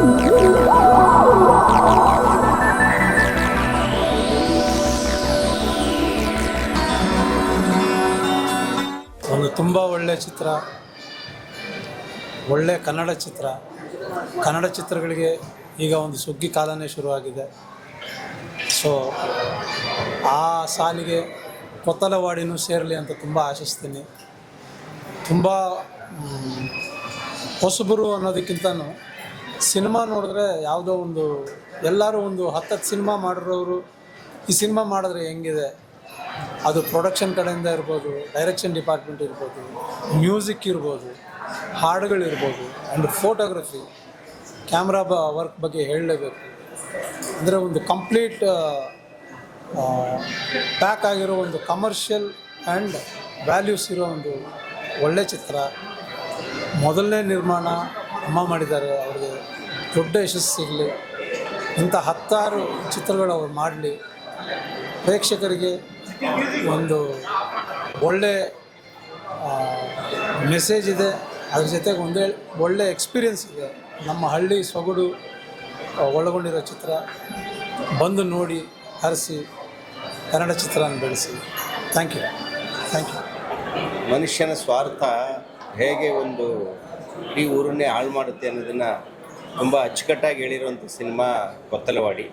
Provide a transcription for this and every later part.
ಒಂದು ತುಂಬ ಒಳ್ಳೆಯ ಚಿತ್ರ ಒಳ್ಳೆಯ ಕನ್ನಡ ಚಿತ್ರ. ಕನ್ನಡ ಚಿತ್ರಗಳಿಗೆ ಈಗ ಒಂದು ಸುಗ್ಗಿ ಕಾಲನೇ ಶುರುವಾಗಿದೆ. ಸೊ ಆ ಸಾಲಿಗೆ ಕೊತ್ತಲವಾಡಿನೂ ಸೇರಲಿ ಅಂತ ತುಂಬ ಆಶಿಸ್ತೀನಿ. ತುಂಬ ಹೊಸಬರು ಅನ್ನೋದಕ್ಕಿಂತನೂ ಸಿನಿಮಾ ನೋಡಿದ್ರೆ ಯಾವುದೋ ಒಂದು ಎಲ್ಲರೂ ಒಂದು ಹತ್ತತ್ತು ಸಿನಿಮಾ ಮಾಡಿರೋರು ಈ ಸಿನಿಮಾ ಮಾಡಿದ್ರೆ ಹೆಂಗಿದೆ? ಅದು ಪ್ರೊಡಕ್ಷನ್ ಕಡೆಯಿಂದ ಇರ್ಬೋದು ಡೈರೆಕ್ಷನ್ ಡಿಪಾರ್ಟ್ಮೆಂಟ್ ಇರ್ಬೋದು ಮ್ಯೂಸಿಕ್ ಇರ್ಬೋದು ಹಾಡುಗಳಿರ್ಬೋದು ಆ್ಯಂಡ್ ಫೋಟೋಗ್ರಫಿ ಕ್ಯಾಮ್ರಾ ಬ ವರ್ಕ್ ಬಗ್ಗೆ ಹೇಳಲೇಬೇಕು. ಅಂದರೆ ಒಂದು ಕಂಪ್ಲೀಟ್ ಪ್ಯಾಕ್ ಆಗಿರೋ ಒಂದು ಕಮರ್ಷಿಯಲ್ ಆ್ಯಂಡ್ ವ್ಯಾಲ್ಯೂಸ್ ಇರೋ ಒಂದು ಒಳ್ಳೆ ಚಿತ್ರ. ಮೊದಲನೇ ನಿರ್ಮಾಣ ಅಮ್ಮ ಮಾಡಿದ್ದಾರೆ, ಅವ್ರಿಗೆ ದೊಡ್ಡ ಯಶಸ್ಸಿರಲಿ ಇಂಥ ಹತ್ತಾರು ಚಿತ್ರಗಳು ಅವ್ರು ಮಾಡಲಿ. ಪ್ರೇಕ್ಷಕರಿಗೆ ಒಂದು ಒಳ್ಳೆ ಮೆಸೇಜ್ ಇದೆ. ಅದ್ರ ಜೊತೆಗೆ ಒಂದೇ ಒಳ್ಳೆ ಎಕ್ಸ್ಪೀರಿಯೆನ್ಸ್ ಇದೆ. ನಮ್ಮ ಹಳ್ಳಿ ಸೊಗಡು ಒಳಗೊಂಡಿರೋ ಚಿತ್ರ. ಬಂದು ನೋಡಿ, ಹರಿಸಿ, ಕನ್ನಡ ಚಿತ್ರನ ಬೆಳೆಸಿ. ಥ್ಯಾಂಕ್ ಯು ಥ್ಯಾಂಕ್ ಯು ಮನುಷ್ಯನ ಸ್ವಾರ್ಥ ಹೇಗೆ ಒಂದು ಈ ಊರನ್ನೇ ಹಾಳು ಮಾಡುತ್ತೆ ಅನ್ನೋದನ್ನು ತುಂಬ ಅಚ್ಚುಕಟ್ಟಾಗಿ ಹೇಳಿರುವಂಥ ಸಿನಿಮಾ ಕೊತ್ತಲವಾಡಿ.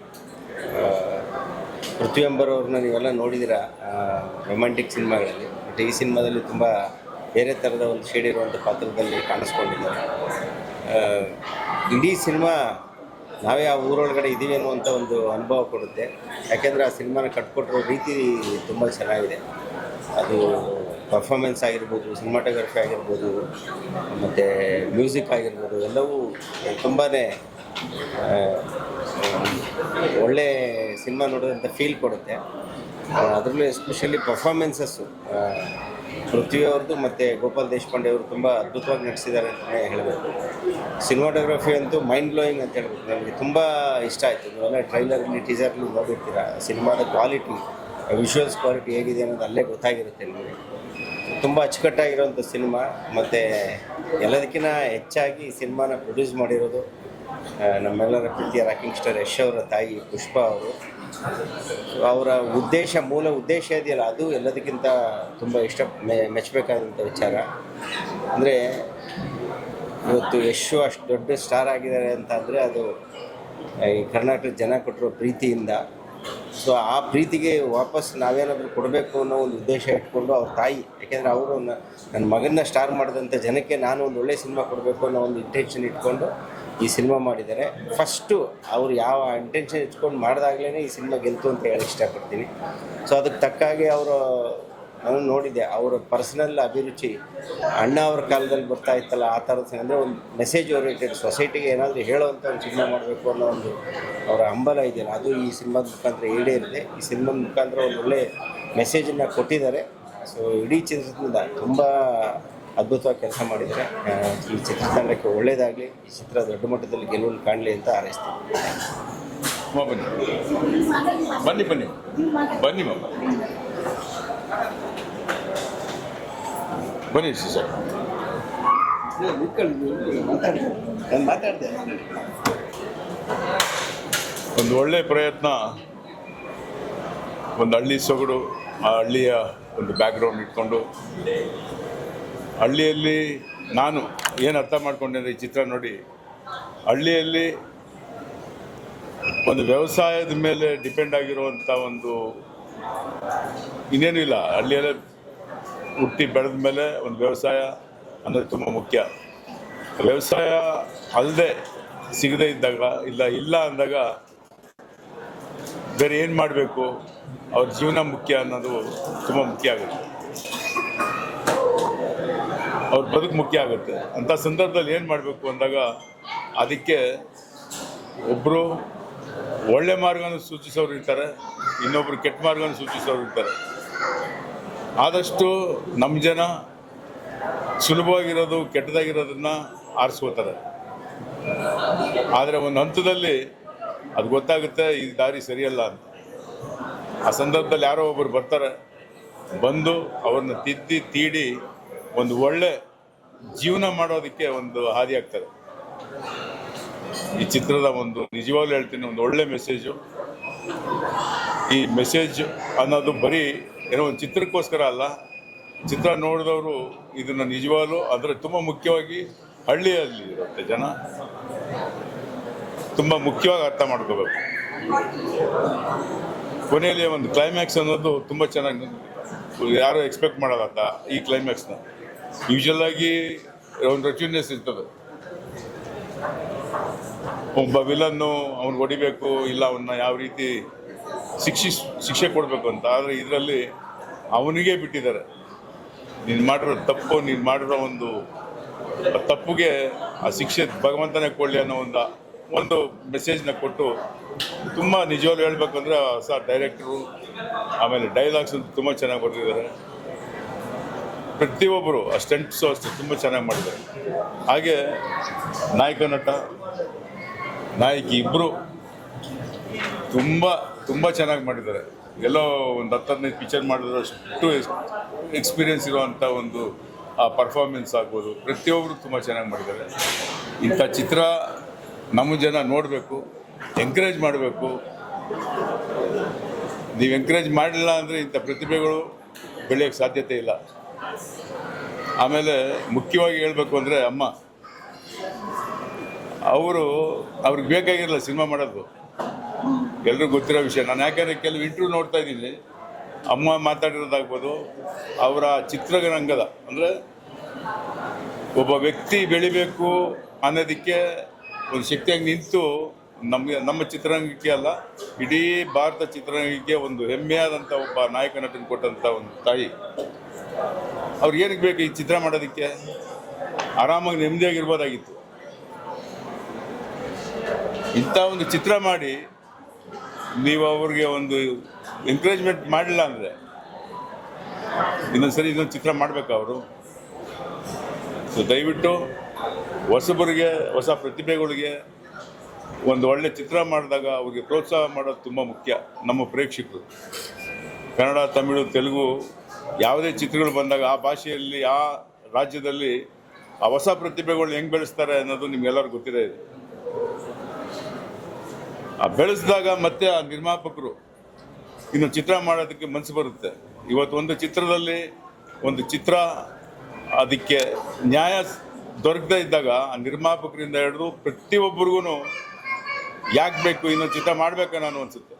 ಪೃಥ್ವಿಯಂಬರವ್ರನ್ನ ನೀವೆಲ್ಲ ನೋಡಿದಿರ ರೊಮ್ಯಾಂಟಿಕ್ ಸಿನಿಮಾಗಳಲ್ಲಿ. ಬಟ್ ಈ ಸಿನಿಮಾದಲ್ಲಿ ತುಂಬ ಬೇರೆ ಥರದ ಒಂದು ಶೇಡ್ ಇರುವಂಥ ಪಾತ್ರದಲ್ಲಿ ಕಾಣಿಸ್ಕೊಂಡಿದ್ದಾರೆ. ಇಡೀ ಸಿನಿಮಾ ನಾವೇ ಆ ಊರೊಳಗಡೆ ಇದ್ದೀವಿ ಅನ್ನುವಂಥ ಒಂದು ಅನುಭವ ಕೊಡುತ್ತೆ. ಯಾಕೆಂದರೆ ಆ ಸಿನಿಮಾನ ಕಟ್ಕೊಟ್ಟಿರೋ ರೀತಿ ತುಂಬ ಚೆನ್ನಾಗಿದೆ. ಅದು ಪರ್ಫಾಮೆನ್ಸ್ ಆಗಿರ್ಬೋದು ಸಿನಿಮಾಟೋಗ್ರಫಿ ಆಗಿರ್ಬೋದು, ಮತ್ತು ಮ್ಯೂಸಿಕ್ ಆಗಿರ್ಬೋದು, ಎಲ್ಲವೂ ತುಂಬಾ ಒಳ್ಳೆ ಸಿನಿಮಾ ನೋಡೋದಂಥ ಫೀಲ್ ಕೊಡುತ್ತೆ. ಅದರಲ್ಲೂ ಎಸ್ಪೆಷಲಿ ಪರ್ಫಾಮೆನ್ಸಸ್ಸು ಪೃಥ್ವಿ ಅವ್ರದ್ದು ಮತ್ತು ಗೋಪಾಲ್ ದೇಶಪಾಂಡೆ ಅವರು ತುಂಬ ಅದ್ಭುತವಾಗಿ ನಟಿಸಿದ್ದಾರೆ ಅಂತಲೇ ಹೇಳಬೇಕು ಸಿನಿಮಾಟೋಗ್ರಫಿ ಅಂತೂ ಮೈಂಡ್ ಬ್ಲೋಯಿಂಗ್ ಅಂತ ಹೇಳ್ಬೇಕು ನನಗೆ ತುಂಬ ಇಷ್ಟ ಆಯಿತು. ನೀವೆಲ್ಲ ಟ್ರೈಲರ್ಲಿ ಟೀಸರ್ಲಿ ನೋಡಿರ್ತೀರ? ಸಿನಿಮಾದ ಕ್ವಾಲಿಟಿ ವಿಷುವಲ್ಸ್ ಕ್ವಾಲಿಟಿ ಹೇಗಿದೆ ಅನ್ನೋದು ಅಲ್ಲೇ ಗೊತ್ತಾಗಿರುತ್ತೆ ನಿಮಗೆ. ತುಂಬ ಅಚ್ಚುಕಟ್ಟಾಗಿರೋಂಥ ಸಿನಿಮಾ. ಮತ್ತು ಎಲ್ಲದಕ್ಕಿಂತ ಹೆಚ್ಚಾಗಿ ಸಿನಿಮಾನ ಪ್ರೊಡ್ಯೂಸ್ ಮಾಡಿರೋದು ನಮ್ಮೆಲ್ಲರ ಪ್ರೀತಿಯ ರಾಕಿಂಗ್ ಸ್ಟಾರ್ ಯಶ್ ಅವರ ತಾಯಿ ಪುಷ್ಪ ಅವರು. ಅವರ ಉದ್ದೇಶ, ಮೂಲ ಉದ್ದೇಶ ಇದೆಯಲ್ಲ, ಅದು ಎಲ್ಲದಕ್ಕಿಂತ ತುಂಬ ಇಷ್ಟ ಮೆಚ್ಚಬೇಕಾದಂಥ ವಿಚಾರ. ಅಂದರೆ ಇವತ್ತು ಯಶು ಅಷ್ಟು ದೊಡ್ಡ ಸ್ಟಾರ್ ಆಗಿದ್ದಾರೆ ಅಂತ ಅಂದರೆ ಅದು, ಈ ಕರ್ನಾಟಕದ ಜನ ಕೊಟ್ಟಿರೋ ಪ್ರೀತಿಯಿಂದ ಸೊ ಆ ಪ್ರೀತಿಗೆ ವಾಪಸ್ ನಾವೇನಾದರೂ ಕೊಡಬೇಕು ಅನ್ನೋ ಒಂದು ಉದ್ದೇಶ ಇಟ್ಕೊಂಡು ಅವ್ರ ತಾಯಿ, ಯಾಕೆಂದರೆ ಅವರು ನನ್ನ ಮಗನ ಸ್ಟಾರ್ ಮಾಡಿದಂಥ ಜನಕ್ಕೆ ನಾನು ಒಂದು ಒಳ್ಳೆಯ ಸಿನಿಮಾ ಕೊಡಬೇಕು ಅನ್ನೋ ಒಂದು ಇಂಟೆನ್ಷನ್ ಇಟ್ಕೊಂಡು ಈ ಸಿನಿಮಾ ಮಾಡಿದ್ದಾರೆ. ಫಸ್ಟು ಅವ್ರು ಯಾವ ಇಂಟೆನ್ಷನ್ ಇಟ್ಕೊಂಡು ಮಾಡಿದಾಗಲೇ ಈ ಸಿನಿಮಾ ಗೆಲ್ತು ಅಂತ ಹೇಳಿ ಇಷ್ಟಪಡ್ತೀನಿ. ಸೊ ಅದಕ್ಕೆ ತಕ್ಕ ಹಾಗೆ ಅವರು ನಾನು ನೋಡಿದ್ದೆ, ಅವರ ಪರ್ಸನಲ್ ಅಭಿರುಚಿ. ಅಣ್ಣ ಅವ್ರ ಕಾಲದಲ್ಲಿ ಬರ್ತಾ ಇತ್ತಲ್ಲ, ಆ ಥರದ ಅಂದರೆ ಒಂದು ಮೆಸೇಜ್ ಓರಿಯೆಂಟೆಡ್ ಸೊಸೈಟಿಗೆ ಏನಾದರೂ ಹೇಳುವಂಥ ಒಂದು ಸಿನಿಮಾ ಮಾಡಬೇಕು ಅನ್ನೋ ಒಂದು ಅವರ ಹಂಬಲ ಇದೆಯಲ್ಲ, ಅದು ಈ ಸಿನಿಮಾದ ಮುಖಾಂತರ ಈಡೇರಿದೆ. ಈ ಸಿನಿಮಾದ ಮುಖಾಂತರ ಒಂದು ಒಳ್ಳೆ ಮೆಸೇಜನ್ನು ಕೊಟ್ಟಿದ್ದಾರೆ. ಸೊ ಇಡೀ ಚಿತ್ರದಿಂದ ತುಂಬ ಅದ್ಭುತವಾಗಿ ಕೆಲಸ ಮಾಡಿದ್ದಾರೆ. ಈ ಚಿತ್ರತಂಡಕ್ಕೆ ಒಳ್ಳೆಯದಾಗಲಿ ಈ ಚಿತ್ರ ದೊಡ್ಡ ಮಟ್ಟದಲ್ಲಿ ಗೆಲುವನ್ನು ಕಾಣಲಿ ಅಂತ ಹಾರೈಸ್ತೀನಿ. ಬನ್ನಿ. ಬನ್ನಿ ಬನ್ನಿ. ಬನ್ನಿ ಬನ್ನಿ ಸರ್ ಒಂದು ಒಳ್ಳೆಯ ಪ್ರಯತ್ನ. ಒಂದು ಹಳ್ಳಿ ಸೊಗಡು ಆ ಹಳ್ಳಿಯ ಒಂದು ಬ್ಯಾಕ್ಗ್ರೌಂಡ್ ಇಟ್ಕೊಂಡು. ಹಳ್ಳಿಯಲ್ಲಿ ನಾನು ಏನು ಅರ್ಥ ಮಾಡ್ಕೊಂಡೆ ಈ ಚಿತ್ರ ನೋಡಿ. ಹಳ್ಳಿಯಲ್ಲಿ ಒಂದು ವ್ಯವಸಾಯದ ಮೇಲೆ ಡಿಪೆಂಡ್ ಆಗಿರುವಂಥ ಒಂದು ಇನ್ನೇನು ಇಲ್ಲ. ಹಳ್ಳಿಯಲ್ಲೇ ಹುಟ್ಟಿ ಬೆಳೆದ ಮೇಲೆ ಒಂದು ವ್ಯವಸಾಯ ಅನ್ನೋದು ತುಂಬ ಮುಖ್ಯ. ವ್ಯವಸಾಯ ಅಲ್ಲದೆ ಸಿಗದೇ ಇದ್ದಾಗ ಇಲ್ಲ ಇಲ್ಲ ಅಂದಾಗ ಬೇರೆ ಏನು ಮಾಡಬೇಕು? ಅವ್ರ ಜೀವನ ಮುಖ್ಯ ಅನ್ನೋದು ತುಂಬ ಮುಖ್ಯ ಆಗುತ್ತೆ. ಅವ್ರ ಬದುಕು ಮುಖ್ಯ ಆಗುತ್ತೆ. ಅಂಥ ಸಂದರ್ಭದಲ್ಲಿ ಏನು ಮಾಡಬೇಕು ಅಂದಾಗ ಅದಕ್ಕೆ ಒಬ್ಬರು ಒಳ್ಳೆ ಮಾರ್ಗನ ಸೂಚಿಸೋರು ಇರ್ತಾರೆ, ಇನ್ನೊಬ್ರು ಕೆಟ್ಟ ಮಾರ್ಗನ ಸೂಚಿಸೋರು ಇರ್ತಾರೆ. ಆದಷ್ಟು ನಮ್ಮ ಜನ ಸುಲಭವಾಗಿರೋದು, ಕೆಟ್ಟದಾಗಿರೋದನ್ನ ಆರಿಸ್ಕೋತಾರೆ. ಆದರೆ ಒಂದು ಹಂತದಲ್ಲಿ ಅದು ಗೊತ್ತಾಗುತ್ತೆ, ಈ ದಾರಿ ಸರಿಯಲ್ಲ ಅಂತ. ಆ ಸಂದರ್ಭದಲ್ಲಿ ಯಾರೋ ಒಬ್ಬರು ಬರ್ತಾರೆ, ಬಂದು ಅವ್ರನ್ನ ತಿದ್ದಿ, ತೀಡಿ ಒಂದು ಒಳ್ಳೆ ಜೀವನ ಮಾಡೋದಕ್ಕೆ ಒಂದು ಹಾದಿ ಆಗ್ತದೆ ಈ ಚಿತ್ರದ ಒಂದು ನಿಜವಾಗ್ಲೂ ಹೇಳ್ತೀನಿ, ಒಂದು ಒಳ್ಳೆ ಮೆಸೇಜು ಈ ಮೆಸೇಜ್ ಅನ್ನೋದು ಬರೀ ಏನೋ ಒಂದು ಚಿತ್ರಕ್ಕೋಸ್ಕರ ಅಲ್ಲ, ಚಿತ್ರ ನೋಡಿದವರು ಇದನ್ನು ನಿಜವಾಗ್ಲೂ ಅದರ ತುಂಬ ಮುಖ್ಯವಾಗಿ ಹಳ್ಳಿಯಲ್ಲಿ ಇರುತ್ತೆ ಜನ. ತುಂಬ ಮುಖ್ಯವಾಗಿ ಅರ್ಥ ಮಾಡ್ಕೋಬೇಕು. ಕೊನೆಯಲ್ಲಿ ಒಂದು ಕ್ಲೈಮ್ಯಾಕ್ಸ್ ಅನ್ನೋದು ತುಂಬ ಚೆನ್ನಾಗಿ ಯಾರು ಎಕ್ಸ್ಪೆಕ್ಟ್ ಮಾಡಲ್ಲ ಈ ಕ್ಲೈಮ್ಯಾಕ್ಸ್ನ ಯೂಶಲ್ ಆಗಿ ಒಂದು ರಚುನೆಸ್ ಇರ್ತದೆ. ಒಬ್ಬ ವಿಲನ್ನು ಅವನು ಹೊಡಿಬೇಕು, ಇಲ್ಲ ಅವನ್ನ ಯಾವ ರೀತಿ ಶಿಕ್ಷಿಸ್ ಶಿಕ್ಷೆ ಕೊಡಬೇಕು ಅಂತ. ಆದರೆ ಇದರಲ್ಲಿ ಅವನಿಗೆ ಬಿಟ್ಟಿದ್ದಾರೆ. ನೀನು ಮಾಡಿರೋ ತಪ್ಪು, ನೀನು ಮಾಡಿರೋ ಒಂದು ತಪ್ಪುಗೆ ಆ ಶಿಕ್ಷೆ ಭಗವಂತನೇ ಕೊಡಲಿ ಅನ್ನೋ ಒಂದು ಒಂದು ಮೆಸೇಜ್ನ ಕೊಟ್ಟು ತುಂಬ ನಿಜವಾಗ್ಲೂ ಹೇಳ್ಬೇಕಂದ್ರೆ ಹೊಸ ಡೈರೆಕ್ಟ್ರು ಆಮೇಲೆ ಡೈಲಾಗ್ಸ್ ಅಂತ ತುಂಬ ಚೆನ್ನಾಗಿ ಬರೆದಿದ್ದಾರೆ ಪ್ರತಿಯೊಬ್ಬರು ಆ ಸ್ಟೆಂಟ್ಸು ಅಷ್ಟೇ ತುಂಬ ಚೆನ್ನಾಗಿ ಮಾಡಿದ್ದಾರೆ. ಹಾಗೆ ನಾಯಕ ನಟ, ನಾಯಕಿ ಇಬ್ಬರು ತುಂಬ ತುಂಬ ಚೆನ್ನಾಗಿ ಮಾಡಿದ್ದಾರೆ. ಎಲ್ಲೋ ಒಂದು ಹತ್ತು ಹದಿನೈದು ಪಿಕ್ಚರ್ ಮಾಡಿದ್ರು, ಅಷ್ಟು ಎಕ್ಸ್ಪೀರಿಯನ್ಸ್ ಇರುವಂಥ ಒಂದು, ಆ ಪರ್ಫಾರ್ಮೆನ್ಸ್ ಆಗ್ಬೋದು. ಪ್ರತಿಯೊಬ್ಬರು ತುಂಬ ಚೆನ್ನಾಗಿ ಮಾಡಿದ್ದಾರೆ. ಇಂಥ ಚಿತ್ರ ನಮ್ಮ ಜನ ನೋಡಬೇಕು ಎಂಕರೇಜ್ ಮಾಡಬೇಕು. ನೀವು ಎಂಕರೇಜ್ ಮಾಡಲಿಲ್ಲ ಅಂದರೆ ಇಂಥ ಪ್ರತಿಭೆಗಳು ಬೆಳೆಯೋಕ್ಕೆ ಸಾಧ್ಯತೆ ಇಲ್ಲ. ಆಮೇಲೆ ಮುಖ್ಯವಾಗಿ ಹೇಳಬೇಕು ಅಂದರೆ ಅಮ್ಮ, ಅವರು, ಅವ್ರಿಗೆ ಬೇಕಾಗಿರಲ್ಲ ಸಿನಿಮಾ ಮಾಡೋದು. ಎಲ್ರಿಗೂ ಗೊತ್ತಿರೋ ವಿಷಯ. ನಾನು ಯಾಕಂದರೆ ಕೆಲವು ಇಂಟರ್ವ್ಯೂ ನೋಡ್ತಾ ಇದ್ದೀನಿ. ಅಮ್ಮ ಮಾತಾಡಿರೋದಾಗ್ಬೋದು, ಅವರ ಚಿತ್ರರಂಗದ, ಅಂದರೆ ಒಬ್ಬ ವ್ಯಕ್ತಿ ಬೆಳಿಬೇಕು ಅನ್ನೋದಕ್ಕೆ ಒಂದು ಶಕ್ತಿಯಾಗಿ ನಿಂತು ನಮಗೆ, ನಮ್ಮ ಚಿತ್ರರಂಗಕ್ಕೆ ಅಲ್ಲ, ಇಡೀ ಭಾರತ ಚಿತ್ರರಂಗಕ್ಕೆ ಒಂದು ಹೆಮ್ಮೆಯಾದಂಥ ಒಬ್ಬ ನಾಯಕ ನಟನ ಕೊಟ್ಟಂಥ ಒಂದು ತಾಯಿ. ಅವ್ರಿಗೆ ಏನಕ್ಕೆ ಬೇಕು ಈ ಚಿತ್ರ ಮಾಡೋದಕ್ಕೆ? ಆರಾಮಾಗಿ ನೆಮ್ಮದಿಯಾಗಿರ್ಬೋದಾಗಿತ್ತು ಇಂಥ ಒಂದು ಚಿತ್ರ ಮಾಡಿ ನೀವು ಅವ್ರಿಗೆ ಒಂದು ಎನ್ಕರೇಜ್ಮೆಂಟ್ ಮಾಡಲಿಲ್ಲ ಅಂದರೆ, ಇನ್ನೊಂದ್ಸರಿ ಇನ್ನೊಂದು ಚಿತ್ರ ಮಾಡಬೇಕು ಅವರು. ಸೊ ದಯವಿಟ್ಟು ಹೊಸಬರಿಗೆ, ಹೊಸ ಪ್ರತಿಭೆಗಳಿಗೆ ಒಂದು ಒಳ್ಳೆ ಚಿತ್ರ ಮಾಡಿದಾಗ ಅವ್ರಿಗೆ ಪ್ರೋತ್ಸಾಹ ಮಾಡೋದು ತುಂಬ ಮುಖ್ಯ, ನಮ್ಮ ಪ್ರೇಕ್ಷಕರು. ಕನ್ನಡ, ತಮಿಳು, ತೆಲುಗು ಯಾವುದೇ ಚಿತ್ರಗಳು ಬಂದಾಗ ಆ ಭಾಷೆಯಲ್ಲಿ, ಆ ರಾಜ್ಯದಲ್ಲಿ ಆ ಹೊಸ ಪ್ರತಿಭೆಗಳನ್ನ ಹೆಂಗೆ ಬೆಳೆಸ್ತಾರೆ ಅನ್ನೋದು ನಿಮ್ಗೆಲ್ಲರಿಗೂ ಗೊತ್ತಿದೆ. ಆ ಬೆಳೆಸಿದಾಗ ಮತ್ತೆ ಆ ನಿರ್ಮಾಪಕರು ಇನ್ನು ಚಿತ್ರ ಮಾಡೋದಕ್ಕೆ ಮನಸ್ಸು ಬರುತ್ತೆ. ಇವತ್ತು ಒಂದು ಚಿತ್ರದಲ್ಲಿ ಒಂದು ಚಿತ್ರ ಅದಕ್ಕೆ ನ್ಯಾಯ ದೊರಕದೇ ಇದ್ದಾಗ ಆ ನಿರ್ಮಾಪಕರಿಂದ ಹಿಡಿದು ಪ್ರತಿಯೊಬ್ಬರಿಗೂ ಯಾಕೆ ಬೇಕು ಇನ್ನೊಂದು ಚಿತ್ರ ಮಾಡಬೇಕು ನಾನು ಅನಿಸುತ್ತೆ.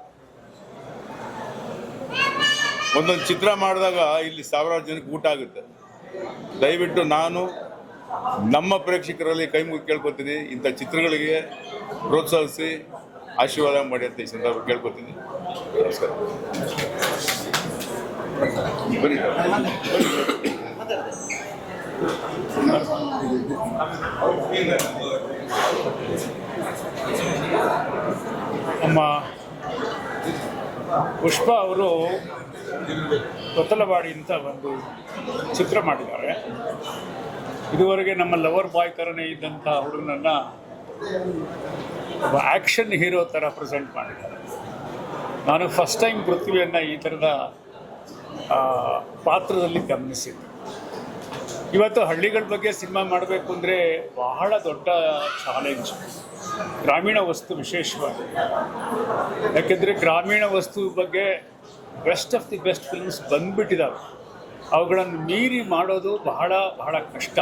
ಒಂದೊಂದು ಚಿತ್ರ ಮಾಡಿದಾಗ ಇಲ್ಲಿ ಸಾವಿರಾರು ಜನಕ್ಕೆ ಊಟ ಆಗುತ್ತೆ. ದಯವಿಟ್ಟು ನಾನು ನಮ್ಮ ಪ್ರೇಕ್ಷಕರಲ್ಲಿ ಕೈ ಮುಗಿ ಕೇಳ್ಕೊತೀನಿ, ಇಂಥ ಚಿತ್ರಗಳಿಗೆ ಪ್ರೋತ್ಸಾಹಿಸಿ ಆಶೀರ್ವಾದ ಮಾಡಿ ಅಂತ ಈ ಸಂದರ್ಭ ಕೇಳ್ಕೊತೀನಿ. ನಮಸ್ಕಾರ. ನಮ್ಮ ಪುಷ್ಪ ಅವರು ಕೊತ್ತಲವಾಡಿ ಅಂತ ಒಂದು ಚಿತ್ರ ಮಾಡಿದ್ದಾರೆ. ಇದುವರೆಗೆ ನಮ್ಮ ಲವರ್ ಬಾಯ್ ಥರನೇ ಇದ್ದಂಥ ಹುಡುಗನನ್ನು ಒಬ್ಬ ಆ್ಯಕ್ಷನ್ ಹೀರೋ ಥರ ಪ್ರೆಸೆಂಟ್ ಮಾಡಿದ್ದಾರೆ. ನಾನು ಫಸ್ಟ್ ಟೈಮ್ ಪೃಥ್ವಿಯನ್ನು ಈ ಥರದ ಪಾತ್ರದಲ್ಲಿ ಗಮನಿಸಿದ್ದೆ. ಇವತ್ತು ಹಳ್ಳಿಗಳ ಬಗ್ಗೆ ಸಿನಿಮಾ ಮಾಡಬೇಕು ಅಂದರೆ ಬಹಳ ದೊಡ್ಡ ಚಾಲೆಂಜ್ ಗ್ರಾಮೀಣ ವಸ್ತು ವಿಶೇಷವಾಗಿ. ಯಾಕೆಂದರೆ ಗ್ರಾಮೀಣ ವಸ್ತು ಬಗ್ಗೆ best of the best films ಬಂದ್ಬಿಟ್ಟಿದ್ದಾವೆ ಅವುಗಳನ್ನು ಮೀರಿ ಮಾಡೋದು ಬಹಳ ಬಹಳ ಕಷ್ಟ.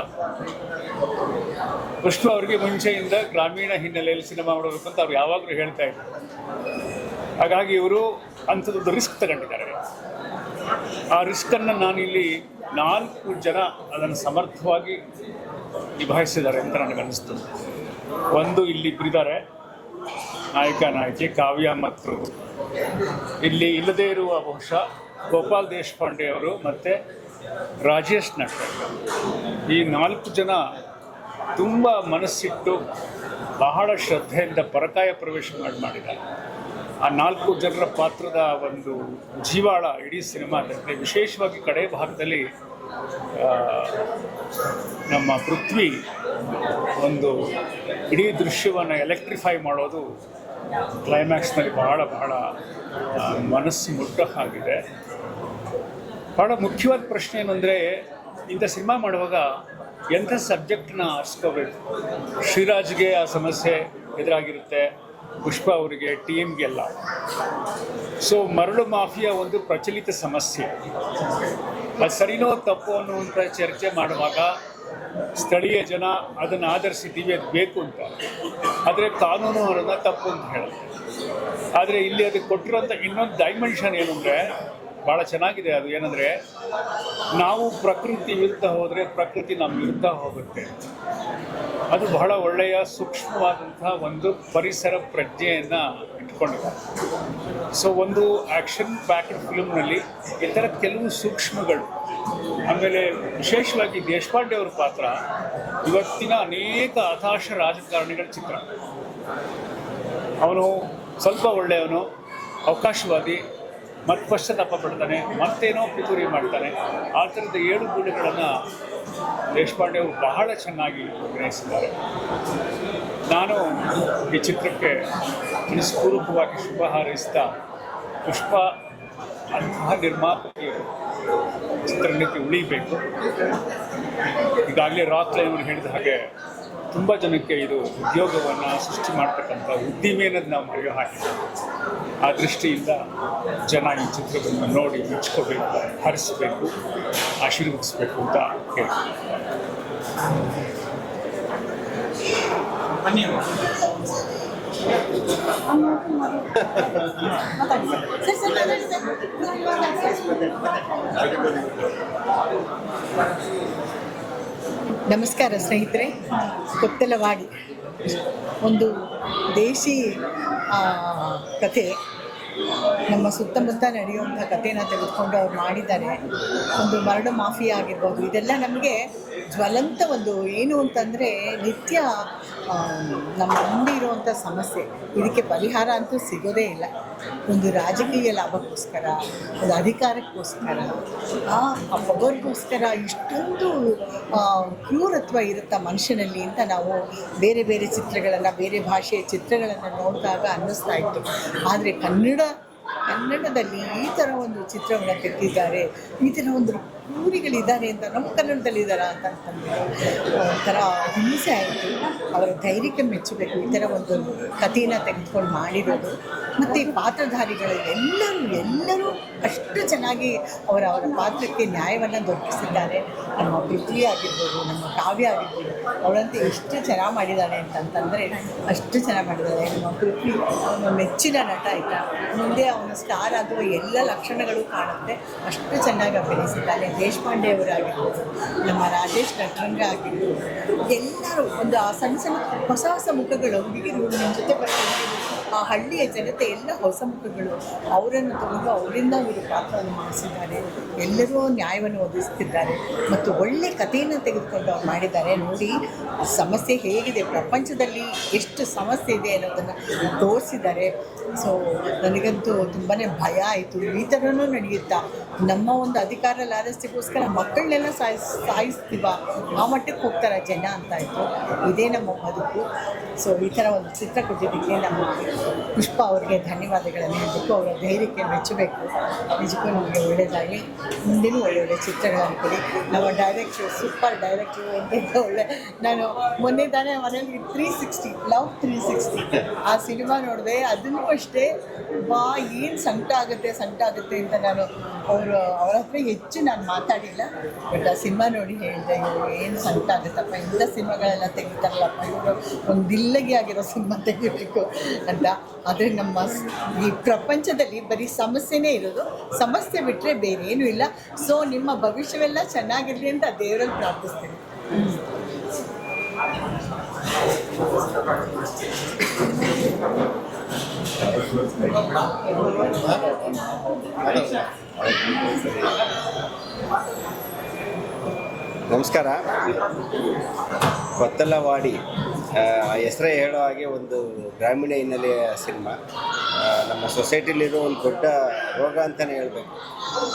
ಪುಷ್ಪ ಅವರಿಗೆ ಮುಂಚೆಯಿಂದ ಗ್ರಾಮೀಣ ಹಿನ್ನೆಲೆಯಲ್ಲಿ ಸಿನಿಮಾ ಮಾಡಬೇಕು ಅಂತ ಅವ್ರು ಯಾವಾಗಲೂ ಹೇಳ್ತಾ ಇದ್ರು. ಹಾಗಾಗಿ ಇವರು ಅಂಥದ್ದೊಂದು ರಿಸ್ಕ್ ತಗೊಂಡಿದ್ದಾರೆ. ಆ ರಿಸ್ಕನ್ನು ನಾನಿಲ್ಲಿ ನಾಲ್ಕು ಜನ ಅದನ್ನು ಸಮರ್ಥವಾಗಿ ನಿಭಾಯಿಸಿದ್ದಾರೆ ಅಂತ ನನಗನ್ನಿಸ್ತು. ಒಂದು ಇಲ್ಲಿ ಇಬ್ಬರಿದ್ದಾರೆ ನಾಯಕ, ನಾಯಕಿ, ಕಾವ್ಯ ಮತ್ತು ಇಲ್ಲಿ ಇಲ್ಲದೇ ಇರುವ ಬಹುಶಃ ಗೋಪಾಲ್ ದೇಶಪಾಂಡೆ ಅವರು ಮತ್ತು ರಾಜೇಶ್ ನಟ್. ಈ ನಾಲ್ಕು ಜನ ತುಂಬ ಮನಸ್ಸಿಟ್ಟು ಬಹಳ ಶ್ರದ್ಧೆಯಿಂದ ಪರಕಾಯ ಪ್ರವೇಶ ಮಾಡಿ ಮಾಡಿದ್ದಾರೆ. ಆ ನಾಲ್ಕು ಜನರ ಪಾತ್ರದ ಒಂದು ಜೀವಾಳ ಇಡೀ ಸಿನಿಮಾದಲ್ಲಿ, ವಿಶೇಷವಾಗಿ ಕಡೆ ಭಾಗದಲ್ಲಿ ನಮ್ಮ ಪೃಥ್ವಿ ಒಂದು ಇಡೀ ದೃಶ್ಯವನ್ನು ಎಲೆಕ್ಟ್ರಿಫೈ ಮಾಡೋದು ಕ್ಲೈಮ್ಯಾಕ್ಸ್ನಲ್ಲಿ ಬಹಳ ಬಹಳ ಮನಸ್ಸು ಮುಟ್ಟ ಹಾಗಿದೆ. ಬಹಳ ಮುಖ್ಯವಾದ ಪ್ರಶ್ನೆ ಏನಂದರೆ, ಇಂಥ ಸಿನಿಮಾ ಮಾಡುವಾಗ ಎಂಥ ಸಬ್ಜೆಕ್ಟ್ನ ಆರಿಸ್ಕೋಬೇಕು? ಶ್ರೀರಾಜ್ಗೆ ಆ ಸಮಸ್ಯೆ ಎದುರಾಗಿರುತ್ತೆ, ಪುಷ್ಪ ಅವರಿಗೆ, ಟೀಮ್ಗೆಲ್ಲ. ಸೊ ಮರಳು ಮಾಫಿಯಾ ಒಂದು ಪ್ರಚಲಿತ ಸಮಸ್ಯೆ. ಅದು ಸರಿನೋ ತಪ್ಪು ಅನ್ನುವಂಥ ಚರ್ಚೆ ಮಾಡುವಾಗ ಸ್ಥಳೀಯ ಜನ ಅದನ್ನು ಆಧರಿಸಿದ್ದೀವಿ ಅದು ಬೇಕು ಅಂತ. ಆದರೆ ಕಾನೂನು ಅವರನ್ನು ತಪ್ಪು ಅಂತ ಹೇಳುತ್ತೆ. ಆದರೆ ಇಲ್ಲಿ ಅದಕ್ಕೆ ಕೊಟ್ಟಿರೋಂಥ ಇನ್ನೊಂದು ಡೈಮೆನ್ಷನ್ ಏನು ಅಂದರೆ ಭಾಳ ಚೆನ್ನಾಗಿದೆ ಅದು. ಏನಂದರೆ, ನಾವು ಪ್ರಕೃತಿ ವಿರುದ್ಧ ಹೋದರೆ ಪ್ರಕೃತಿ ನಮ್ಮ ವಿರುದ್ಧ ಹೋಗುತ್ತೆ. ಅದು ಬಹಳ ಒಳ್ಳೆಯ ಸೂಕ್ಷ್ಮವಾದಂತಹ ಒಂದು ಪರಿಸರ ಪ್ರಜ್ಞೆಯನ್ನು ಇಟ್ಕೊಂಡಿದೆ. ಸೊ ಒಂದು ಆ್ಯಕ್ಷನ್ ಪ್ಯಾಕ್ಡ್ ಫಿಲ್ಮ್ನಲ್ಲಿ ಈ ಥರ ಕೆಲವು ಸೂಕ್ಷ್ಮಗಳು. ಆಮೇಲೆ ವಿಶೇಷವಾಗಿ ದೇಶಪಾಂಡೆ ಅವರ ಪಾತ್ರ ಇವತ್ತಿನ ಅನೇಕ ಹತಾಶ ರಾಜಕಾರಣಿಗಳ ಚಿತ್ರ. ಅವನು ಸ್ವಲ್ಪ ಒಳ್ಳೆಯವನು, ಅವಕಾಶವಾದಿ ಮತ್ತೆ ಪಶ್ಚಾತ್ತಾಪ ಪಡ್ತಾನೆ, ಮತ್ತೇನೋ ಪಿತೂರಿ ಮಾಡ್ತಾನೆ. ಆ ಥರದ ಏಳು ಗುಣಗಳನ್ನು ದೇಶಪಾಂಡೆ ಅವರು ಬಹಳ ಚೆನ್ನಾಗಿ ಅಭಿನಯಿಸಿದ್ದಾರೆ. ನಾನು ಈ ಚಿತ್ರಕ್ಕೆ ಮನಸ್ಪೂರ್ವಕವಾಗಿ ಶುಭ ಹಾರೈಸ್ತಾ, ಪುಷ್ಪ ಅಂತಹ ನಿರ್ಮಾಪಕಿ ಚಿತ್ರರಂಗಕ್ಕೆ ಉಳಿಬೇಕು. ಈಗಾಗಲೇ ರಾತ್ರಿ ಅವರು ಹೇಳಿದ ಹಾಗೆ ತುಂಬ ಜನಕ್ಕೆ ಇದು ಉದ್ಯೋಗವನ್ನು ಸೃಷ್ಟಿ ಮಾಡ್ತಕ್ಕಂಥ ಉದ್ದಿಮೆ ನಾವು ಮರೆಯೋ ಹಾಗೆ ಆ ದೃಷ್ಟಿಯಿಂದ ಜನ ಈ ಚಿತ್ರವನ್ನು ನೋಡಿ ಮೆಚ್ಕೋಬೇಕು, ಹರಿಸಬೇಕು, ಆಶೀರ್ವದಿಸಬೇಕು ಅಂತ ಹೇಳ್ತೀನಿ ನಮಸ್ಕಾರ ಸ್ನೇಹಿತರೆ. ಕೊತ್ತಲವಾಡಿ. ಒಂದು ದೇಶಿ ಕತೆ ನಮ್ಮ ಸುತ್ತಮುತ್ತ ನಡೆಯುವಂಥ ಕಥೆನ ತೆಗೆದುಕೊಂಡು ಅವ್ರು ಮಾಡಿದ್ದಾರೆ. ಒಂದು ಮರಡು ಮಾಫಿಯಾ ಆಗಿರ್ಬೋದು. ಇದೆಲ್ಲ ನಮಗೆ ಜ್ವಲಂತ ಒಂದು ಏನು ಅಂತಂದರೆ ನಿತ್ಯ ನಮ್ಮ ಮುಂದೆ ಇರುವಂಥ ಸಮಸ್ಯೆ, ಇದಕ್ಕೆ ಪರಿಹಾರ ಅಂತೂ ಸಿಗೋದೇ ಇಲ್ಲ. ಒಂದು ರಾಜಕೀಯ ಲಾಭಕ್ಕೋಸ್ಕರ, ಒಂದು ಅಧಿಕಾರಕ್ಕೋಸ್ಕರ, ಆ ಪವರ್ಗೋಸ್ಕರ ಇಷ್ಟೊಂದು ಕ್ರೂರತ್ವ ಇರುತ್ತಾ ಮನುಷ್ಯನಲ್ಲಿ ಅಂತ ನಾವು ಬೇರೆ ಬೇರೆ ಚಿತ್ರಗಳನ್ನು, ಬೇರೆ ಭಾಷೆಯ ಚಿತ್ರಗಳನ್ನು ನೋಡಿದಾಗ ಅನ್ನಿಸ್ತಾ ಇತ್ತು. ಆದರೆ ಕನ್ನಡ ಕನ್ನಡದಲ್ಲಿ ಈ ಥರ ಒಂದು ಚಿತ್ರವನ್ನು ತೆಗೆದಿದ್ದಾರೆ. ಈ ಥರ ಒಂದು ಊರಿಗಳಿದ್ದಾರೆ ಅಂತ ನಮ್ಮ ಕನ್ನಡದಲ್ಲಿ ಇದ್ದಾರ ಅಂತ ಅಂತಂದ್ರೆ ಒಂಥರ ಹಿಂಸೆ ಆಯಿತು. ಅವರ ಧೈರ್ಯಕ್ಕೆ ಮೆಚ್ಚಬೇಕು. ಈ ಥರ ಒಂದು ಕಥೆನ ತೆಗೆದುಕೊಂಡು ಮಾಡಿರೋದು. ಮತ್ತು ಈ ಪಾತ್ರಧಾರಿಗಳು ಎಲ್ಲರೂ ಅಷ್ಟು ಚೆನ್ನಾಗಿ ಅವರ ಅವರ ಪಾತ್ರಕ್ಕೆ ನ್ಯಾಯವನ್ನು ದೊರಕಿಸಿದ್ದಾರೆ. ನಮ್ಮ ಪೃಥ್ವಿ ಆಗಿರ್ಬೋದು, ನಮ್ಮ ಕಾವ್ಯ ಆಗಿರ್ಬೋದು ಅವಳಂತೆ ಎಷ್ಟು ಚೆನ್ನಾಗಿ ಮಾಡಿದ್ದಾಳೆ ಅಂತಂತಂದರೆ ಅಷ್ಟು ಚೆನ್ನಾಗಿ ಮಾಡಿದ್ದಾಳೆ ನಮ್ಮ ಪೃಥ್ವಿ ಅವನ ಮೆಚ್ಚಿನ ನಟ ಆಯಿತಾ? ಮುಂದೆ ಅವನ ಸ್ಟಾರ್ ಆಗುವ ಎಲ್ಲ ಲಕ್ಷಣಗಳು ಕಾಣುತ್ತೆ. ಅಷ್ಟು ಚೆನ್ನಾಗಿ ಅಭಿನಯಿಸಿದ್ದಾನೆ. ದೇಶಪಾಂಡೆ ಅವರಾಗಿರ್ಬೋದು, ನಮ್ಮ ರಾಜೇಶ್ ನಟರಂಗ ಆಗಿರ್ಬೋದು, ಎಲ್ಲರೂ ಒಂದು ಆ ಸಣ್ಣ ಸಣ್ಣ ಹೊಸ ಹೊಸ ಮುಖಗಳು ಹುಡುಗಿರು ಜೊತೆ ಬರ್ತಾರೆ ಆ ಹಳ್ಳಿಯ ಜನತೆ ಎಲ್ಲ ಹೊಸ ಮುಖಗಳು. ಅವರನ್ನು ತಗೊಂಡು ಅವರಿಂದ ಇವರು ಪಾತ್ರವನ್ನು ಮಾಡಿಸಿದ್ದಾರೆ. ಎಲ್ಲರೂ ನ್ಯಾಯವನ್ನು ಒದಗಿಸ್ತಿದ್ದಾರೆ ಮತ್ತು ಒಳ್ಳೆ ಕಥೆಯನ್ನು ತೆಗೆದುಕೊಂಡು ಅವ್ರು ಮಾಡಿದ್ದಾರೆ ನೋಡಿ, ಸಮಸ್ಯೆ ಹೇಗಿದೆ, ಪ್ರಪಂಚದಲ್ಲಿ ಎಷ್ಟು ಸಮಸ್ಯೆ ಇದೆ ಅನ್ನೋದನ್ನು ತೋರಿಸಿದ್ದಾರೆ. ಸೊ ನನಗಂತೂ ತುಂಬಾ ಭಯ ಆಯಿತು. ಈ ಥರನೂ ನಡೆಯುತ್ತಾ? ನಮ್ಮ ಒಂದು ಅಧಿಕಾರ ಲಾಲಸ್ಯಗೋಸ್ಕರ ಮಕ್ಕಳನ್ನೆಲ್ಲ ಸಾಯಿಸ್ ಸಾಯಿಸ್ತೀವ. ಆ ಮಟ್ಟಕ್ಕೆ ಹೋಗ್ತಾರೆ ಜನ ಅಂತ ಇತ್ತು ಇದೇ ನಮ್ಮ ಬದುಕು. ಸೊ ಈ ಥರ ಒಂದು ಚಿತ್ರ ಕೊಟ್ಟಿದ್ದಕ್ಕೆ ನಮ್ಮ ಪುಷ್ಪ ಅವರಿಗೆ ಧನ್ಯವಾದಗಳನ್ನು ಹೇಳಬೇಕು. ಅವರ ಧೈರ್ಯಕ್ಕೆ ಮೆಚ್ಚಬೇಕು. ನಿಜಕ್ಕೂ ನಮಗೆ ಒಳ್ಳೆಯದಾಗಲಿ ಮುಂದಿನೂ ಒಳ್ಳೊಳ್ಳೆ ಚಿತ್ರಗಳನ್ನು ಕೊಡಿ. ನಮ್ಮ ಡೈರೆಕ್ಟ್ರು ಸೂಪರ್ ಡೈರೆಕ್ಟ್ರು ಅಂತ ಒಳ್ಳೆ. ನಾನು ಮೊನ್ನೆ ತಾನೇ ಮನೆಯಲ್ಲಿ three sixty love three sixty ಆ ಸಿನಿಮಾ ನೋಡಿದೆ, ಅದನ್ನೂ ಅಷ್ಟೇ ಬಾ ಏನು ಸಂಕಟ ಆಗುತ್ತೆ ಸಂಕಟ ಆಗುತ್ತೆ ಅಂತ ನಾನು ಅವರು ಅವರ ಹತ್ರ ಹೆಚ್ಚು ನಾನು ಮಾತಾಡಿಲ್ಲ. ಬಟ್ ಆ ಸಿನಿಮಾ ನೋಡಿ ಹೇಳಿದೆ ಏನು ಸಂತ ಆಗುತ್ತಪ್ಪ, ಇಂಥ ಸಿನಿಮಾಗಳೆಲ್ಲ ತೆಗಿತಾರಲ್ಲಪ್ಪ, ಇವರು ಒಂದು ದಿಲ್ಲಗಿ ಆಗಿರೋ ಸಿನಿಮಾ ತೆಗಿಬೇಕು ಅಂತ. ಆದರೆ ನಮ್ಮ ಈ ಪ್ರಪಂಚದಲ್ಲಿ ಬರೀ ಸಮಸ್ಯೆನೇ ಇರೋದು. ಸಮಸ್ಯೆ ಬಿಟ್ಟರೆ ಬೇರೆ ಏನೂ ಇಲ್ಲ. ಸೊ ನಿಮ್ಮ ಭವಿಷ್ಯವೆಲ್ಲ ಚೆನ್ನಾಗಿರಲಿ ಅಂತ ದೇವರಲ್ಲಿ ಪ್ರಾರ್ಥಿಸ್ತೀನಿ. ನಮಸ್ಕಾರ. ಕೊತ್ತಲವಾಡಿ. ಹೆಸರೇ ಹೇಳೋ ಹಾಗೆ ಒಂದು ಗ್ರಾಮೀಣ ಹಿನ್ನೆಲೆಯ ಸಿನಿಮಾ. ನಮ್ಮ ಸೊಸೈಟಿಲಿರೋ ಒಂದು ದೊಡ್ಡ ರೋಗ ಅಂತಲೇ ಹೇಳಬೇಕು.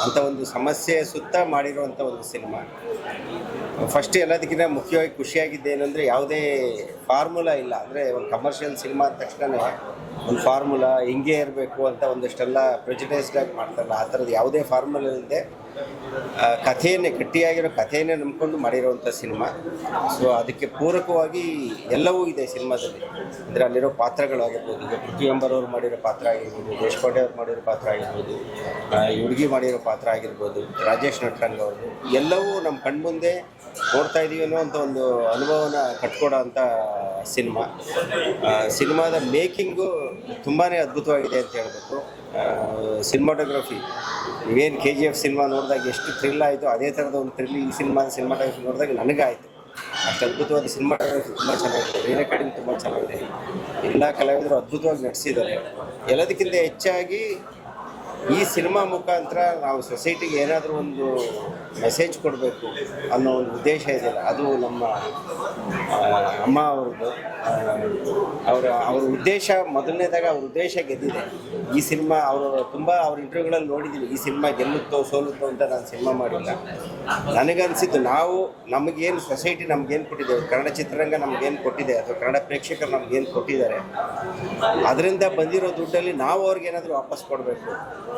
ಅಂಥ ಒಂದು ಸಮಸ್ಯೆ ಸುತ್ತ ಮಾಡಿರುವಂಥ ಒಂದು ಸಿನಿಮಾ. ಫಸ್ಟ್ ಎಲ್ಲದಕ್ಕಿಂತ ಮುಖ್ಯವಾಗಿ ಖುಷಿಯಾಗಿದ್ದೇನೆಂದರೆ ಯಾವುದೇ ಫಾರ್ಮುಲಾ ಇಲ್ಲ. ಅಂದರೆ ಒಂದು ಕಮರ್ಷಿಯಲ್ ಸಿನಿಮಾ ಅಂದ ತಕ್ಷಣ ಒಂದು ಫಾರ್ಮುಲಾ ಹಿಂಗೆ ಇರಬೇಕು ಅಂತ ಒಂದಷ್ಟೆಲ್ಲ ಪ್ರೆಜುಡೈಸ್ಡ್ ಆಗಿ ಮಾಡ್ತಾರಲ್ಲ, ಆ ಥರದ್ದು ಯಾವುದೇ ಫಾರ್ಮುಲಾ ಇಲ್ಲದೆ ಕಥೆಯನ್ನೇ, ಗಟ್ಟಿಯಾಗಿರೋ ಕಥೆಯನ್ನೇ ನಂಬಿಕೊಂಡು ಮಾಡಿರೋವಂಥ ಸಿನಿಮಾ ಸೊ ಅದಕ್ಕೆ ಪೂರಕವಾಗಿ ಎಲ್ಲವೂ ಇದೆ ಸಿನಿಮಾದಲ್ಲಿ. ಅಂದರೆ ಅಲ್ಲಿರೋ ಪಾತ್ರಗಳಾಗಿರ್ಬೋದು, ಈಗ ಪೃಥ್ವಿ ಅಂಬರವ್ರು ಮಾಡಿರೋ ಪಾತ್ರ ಆಗಿರ್ಬೋದು, ದೇಶಪಾಂಡೆ ಅವ್ರು ಮಾಡಿರೋ ಪಾತ್ರ ಆಗಿರ್ಬೋದು ಈ ಹುಡುಗಿ ಮಾಡಿರೋ ಪಾತ್ರ ಆಗಿರ್ಬೋದು, ರಾಜೇಶ್ ನಟ್ರಂಗ್ ಅವರು, ಎಲ್ಲವೂ ನಮ್ಮ ಕಣ್ಮುಂದೆ ನೋಡ್ತಾ ಇದ್ದೀವಿ ಅನ್ನುವಂಥ ಒಂದು ಅನುಭವನ ಕಟ್ಕೊಡೋ ಅಂಥ ಸಿನಿಮಾ. ಸಿನಿಮಾದ ಮೇಕಿಂಗು ತುಂಬಾ ಅದ್ಭುತವಾಗಿದೆ ಅಂತ ಹೇಳ್ಬೇಕು. ಸಿನಿಮಾಟೋಗ್ರಫಿ ಏನು ಕೆ ಜಿ ಎಫ್ ಸಿನಿಮಾ ನೋಡಿದಾಗ ಎಷ್ಟು ಥ್ರಿಲ್ ಆಯಿತು ಅದೇ ಥರದ ಒಂದು ಥ್ರಿಲ್ ಈ ಸಿನಿಮಾದ ಸಿನಿಮಾಟೋಗ್ರಫಿ ನೋಡಿದಾಗ ನನಗಾಯಿತು. ಅಷ್ಟು ಅದ್ಭುತವಾದ ಸಿನಿಮಾಟೋಗ್ರಫಿ ತುಂಬ ಚೆನ್ನಾಗಿದೆ. ಬೇರೆ ಕಡೆಯಿಂದ ತುಂಬ ಚೆನ್ನಾಗಿದೆ. ಎಲ್ಲ ಕಲಾವಿದರು ಅದ್ಭುತವಾಗಿ ನಟಿಸಿದ್ದಾರೆ. ಎಲ್ಲದಕ್ಕಿಂತ ಹೆಚ್ಚಾಗಿ ಈ ಸಿನಿಮಾ ಮುಖಾಂತರ ನಾವು ಸೊಸೈಟಿಗೆ ಏನಾದರೂ ಒಂದು ಮೆಸೇಜ್ ಕೊಡಬೇಕು ಅನ್ನೋ ಒಂದು ಉದ್ದೇಶ ಇದೆಯಲ್ಲ ಅದು ನಮ್ಮ ಅಮ್ಮ ಅವ್ರದ್ದು. ಅವರ, ಅವ್ರ ಉದ್ದೇಶ ಮೊದಲನೇದಾಗ ಅವ್ರ ಉದ್ದೇಶ ಗೆದ್ದಿದೆ. ಈ ಸಿನಿಮಾ ಅವರು ತುಂಬ ಅವ್ರ ಇಂಟರ್ವ್ಯೂಗಳಲ್ಲಿ ನೋಡಿದ್ದೀನಿ ಈ ಸಿನಿಮಾ ಗೆಲ್ಲುತ್ತೋ ಸೋಲುತ್ತೋ ಅಂತ ನಾನು ಸಿನಿಮಾ ಮಾಡಿಲ್ಲ. ನನಗನ್ಸಿದ್ದು ನಾವು ನಮಗೇನು ಸೊಸೈಟಿ ನಮಗೇನು ಕೊಟ್ಟಿದೆ? ಕನ್ನಡ ಚಿತ್ರರಂಗ ನಮಗೇನು ಕೊಟ್ಟಿದೆ? ಅಥವಾ ಕನ್ನಡ ಪ್ರೇಕ್ಷಕರು ನಮಗೇನು ಕೊಟ್ಟಿದ್ದಾರೆ? ಅದರಿಂದ ಬಂದಿರೋ ದುಡ್ಡಲ್ಲಿ ನಾವು ಅವ್ರಿಗೆ ಏನಾದರೂ ವಾಪಸ್ ಕೊಡಬೇಕು.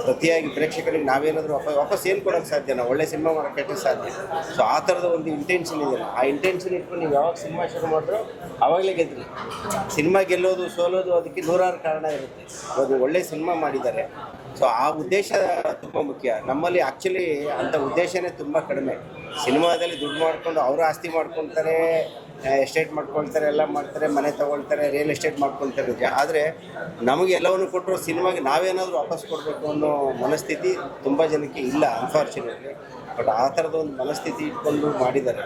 ಪ್ರತಿಯಾಗಿ ಪ್ರೇಕ್ಷಕರಿಗೆ ನಾವೇನಾದರೂ ವಾಪಸ್ ವಾಪಸ್ ಏನು ಕೊಡೋಕ್ಕೆ ಸಾಧ್ಯನಾ ಒಳ್ಳೆ ಸಿನಿಮಾ ಮಾಡೋಕ್ಕೆ ಸಾಧ್ಯ. ಸೊ ಆ ಥರದ ಒಂದು ಇಂಟೆನ್ಷನ್ ಇದೆ. ಆ ಇಂಟೆನ್ಷನ್ ಇಟ್ಕೊಂಡು ನೀವು ಯಾವಾಗ ಸಿನಿಮಾ ಶುರು ಮಾಡಿದ್ರು ಆವಾಗಲೇ ಗೆದ್ರಿ. ಸಿನಿಮಾ ಗೆಲ್ಲೋದು, ಸೋಲೋದು ಅದಕ್ಕೆ ನೂರಾರು ಕಾರಣ ಇರುತ್ತೆ. ಅದು ಒಳ್ಳೆ ಸಿನಿಮಾ ಮಾಡಿದ್ದಾರೆ. ಸೊ ಆ ಉದ್ದೇಶ ತುಂಬ ಮುಖ್ಯ. ನಮ್ಮಲ್ಲಿ ಆ್ಯಕ್ಚುಲಿ ಅಂಥ ಉದ್ದೇಶನೇ ತುಂಬ ಕಡಿಮೆ. ಸಿನಿಮಾದಲ್ಲಿ ದುಡ್ಡು ಮಾಡಿಕೊಂಡು ಅವರು ಆಸ್ತಿ ಮಾಡ್ಕೊಳ್ತಾರೆ ಎಸ್ಟೇಟ್ ಮಾಡ್ಕೊಳ್ತಾರೆ, ಎಲ್ಲ ಮಾಡ್ತಾರೆ, ಮನೆ ತಗೊಳ್ತಾರೆ ರಿಯಲ್ ಎಸ್ಟೇಟ್ ಮಾಡ್ಕೊಳ್ತಾರೆ ನಿಜ ಆದರೆ ನಮಗೆ ಎಲ್ಲವನ್ನು ಕೊಟ್ಟರು ಸಿನಿಮಾಗೆ ನಾವೇನಾದರೂ ವಾಪಸ್ ಕೊಡಬೇಕು ಅನ್ನೋ ಮನಸ್ಥಿತಿ ತುಂಬ ಜನಕ್ಕೆ ಇಲ್ಲ ಅನ್ಫಾರ್ಚುನೇಟ್ಲಿ ಬಟ್ ಆ ಥರದ ಒಂದು ಮನಸ್ಥಿತಿ ಇಟ್ಕೊಂಡು ಮಾಡಿದ್ದಾರೆ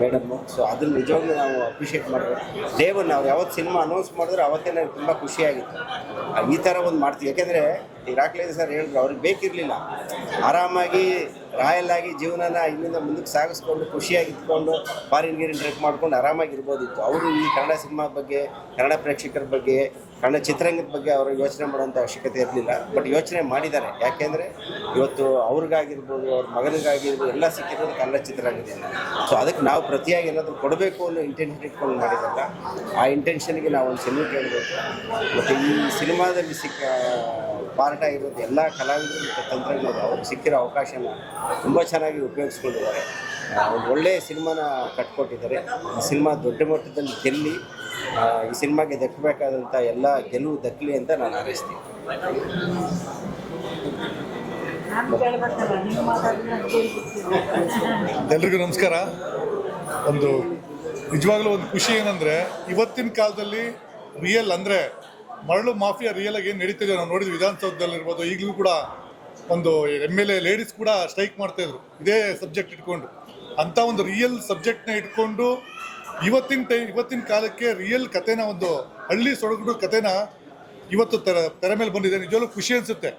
ಮೇಡಮ್ಮು ಸೊ ಅದನ್ನು ನಿಜವಾಗ್ಲೂ ನಾವು ಅಪ್ರಿಷಿಯೇಟ್ ಮಾಡಬೇಕು ಒನ್ ನಾವು ಯಾವತ್ತು ಸಿನಿಮಾ ಅನೌನ್ಸ್ ಮಾಡಿದ್ರೆ ಅವತ್ತೇ ನನಗೆ ತುಂಬ ಖುಷಿಯಾಗಿತ್ತು ಈ ಥರ ಒಂದು ಮಾಡ್ತೀವಿ. ಯಾಕೆಂದರೆ ಈ ಸರ್ ಹೇಳಿದ್ರು, ಅವ್ರಿಗೆ ಬೇಕಿರಲಿಲ್ಲ. ಆರಾಮಾಗಿ ರಾಯಲ್ ಆಗಿ ಜೀವನನ ಇಲ್ಲಿಂದ ಮುಂದಕ್ಕೆ ಸಾಗಿಸ್ಕೊಂಡು ಖುಷಿಯಾಗಿ ಇದ್ಕೊಂಡು ಫಾರಿನ್ ಗೀರಿನ್ ಟ್ರಿಪ್ ಮಾಡ್ಕೊಂಡು ಆರಾಮಾಗಿರ್ಬೋದಿತ್ತು. ಅವರು ಈ ಕನ್ನಡ ಸಿನಿಮಾ ಬಗ್ಗೆ, ಕನ್ನಡ ಪ್ರೇಕ್ಷಕರ ಬಗ್ಗೆ, ಕನ್ನಡ ಚಿತ್ರರಂಗದ ಬಗ್ಗೆ ಅವರು ಯೋಚನೆ ಮಾಡುವಂಥ ಅವಶ್ಯಕತೆ ಇರಲಿಲ್ಲ. ಬಟ್ ಯೋಚನೆ ಮಾಡಿದ್ದಾರೆ. ಯಾಕೆಂದರೆ ಇವತ್ತು ಅವ್ರಿಗಾಗಿರ್ಬೋದು, ಅವ್ರ ಮಗನಿಗಾಗಿರ್ಬೋದು ಎಲ್ಲ ಸಿಕ್ಕಿರೋದು ಕನ್ನಡ ಚಿತ್ರರಂಗದಿಂದ. ಸೊ ಅದಕ್ಕೆ ನಾವು ಪ್ರತಿಯಾಗಿ ಏನಾದರೂ ಕೊಡಬೇಕು ಅನ್ನೋ ಇಂಟೆನ್ಷನ್ ಇಟ್ಕೊಂಡು ಮಾಡಿದಾಗ ಆ ಇಂಟೆನ್ಷನ್ಗೆ ನಾವು ಒಂದು ಸೆಲ್ಯೂಟ್ ಹೇಳಬೇಕು ಮತ್ತು ಈ ಸಿನಿಮಾದಲ್ಲಿ ಸಿಕ್ಕ ಪಾರ್ಟ್ ಆಗಿರೋದು ಎಲ್ಲ ಕಲಾವಿದರು ಮತ್ತು ತಂತ್ರಜ್ಞರು ಅವ್ರಿಗೆ ಸಿಕ್ಕಿರೋ ಅವಕಾಶನ ತುಂಬ ಚೆನ್ನಾಗಿ ಉಪಯೋಗಿಸ್ಕೊಂಡಿದ್ದಾರೆ. ಒಂದು ಒಳ್ಳೆಯ ಸಿನಿಮಾನ ಕಟ್ಕೊಟ್ಟಿದ್ದಾರೆ. ಈ ಸಿನಿಮಾ ದೊಡ್ಡ ಮಟ್ಟದಲ್ಲಿ ಗೆಲ್ಲಿ ಈ ಸಿನಿಮಾಗೆ ದಕ್ಕಬೇಕಾದಂಥ ಎಲ್ಲ ಗೆಲುವು ದಕ್ಕಲಿ ಅಂತ ನಾನು ಹಾರೈಸ್ತೀನಿ. ಎಲ್ರಿಗೂ ನಮಸ್ಕಾರ. ಒಂದು ನಿಜವಾಗ್ಲೂ ಒಂದು ಖುಷಿ ಏನಂದ್ರೆ ಇವತ್ತಿನ ಕಾಲದಲ್ಲಿ ರಿಯಲ್ ಅಂದ್ರೆ ಮರಳು ಮಾಫಿಯಾ ರಿಯಲ್ ಆಗಿ ಏನು ನಡೀತಿದೆ ನಾವು ನೋಡಿದ್ವಿ ವಿಧಾನಸೌಧದಲ್ಲಿರ್ಬೋದು, ಈಗಲೂ ಕೂಡ ಒಂದು ಎಂ ಎಲ್ ಎ ಲೇಡೀಸ್ ಕೂಡ ಸ್ಟ್ರೈಕ್ ಮಾಡ್ತಾ ಇದ್ರು. ಇದೇ ಸಬ್ಜೆಕ್ಟ್ ಇಟ್ಕೊಂಡು. ಅಂತ ಒಂದು ರಿಯಲ್ ಸಬ್ಜೆಕ್ಟ್ನ ಇಟ್ಕೊಂಡು ಇವತ್ತಿನ ಟೈಮ್ ಇವತ್ತಿನ ಕಾಲಕ್ಕೆ ರಿಯಲ್ ಕತೆನ ಒಂದು ಹಳ್ಳಿ ಸೊಡಗುಡು ಕತೆನ ಇವತ್ತು ತೆರ, ತೆರೆ ಮೇಲೆ ಬಂದಿದೆ. ನಿಜವಾಗ್ಲೂ ಖುಷಿ ಅನ್ಸುತ್ತೆ.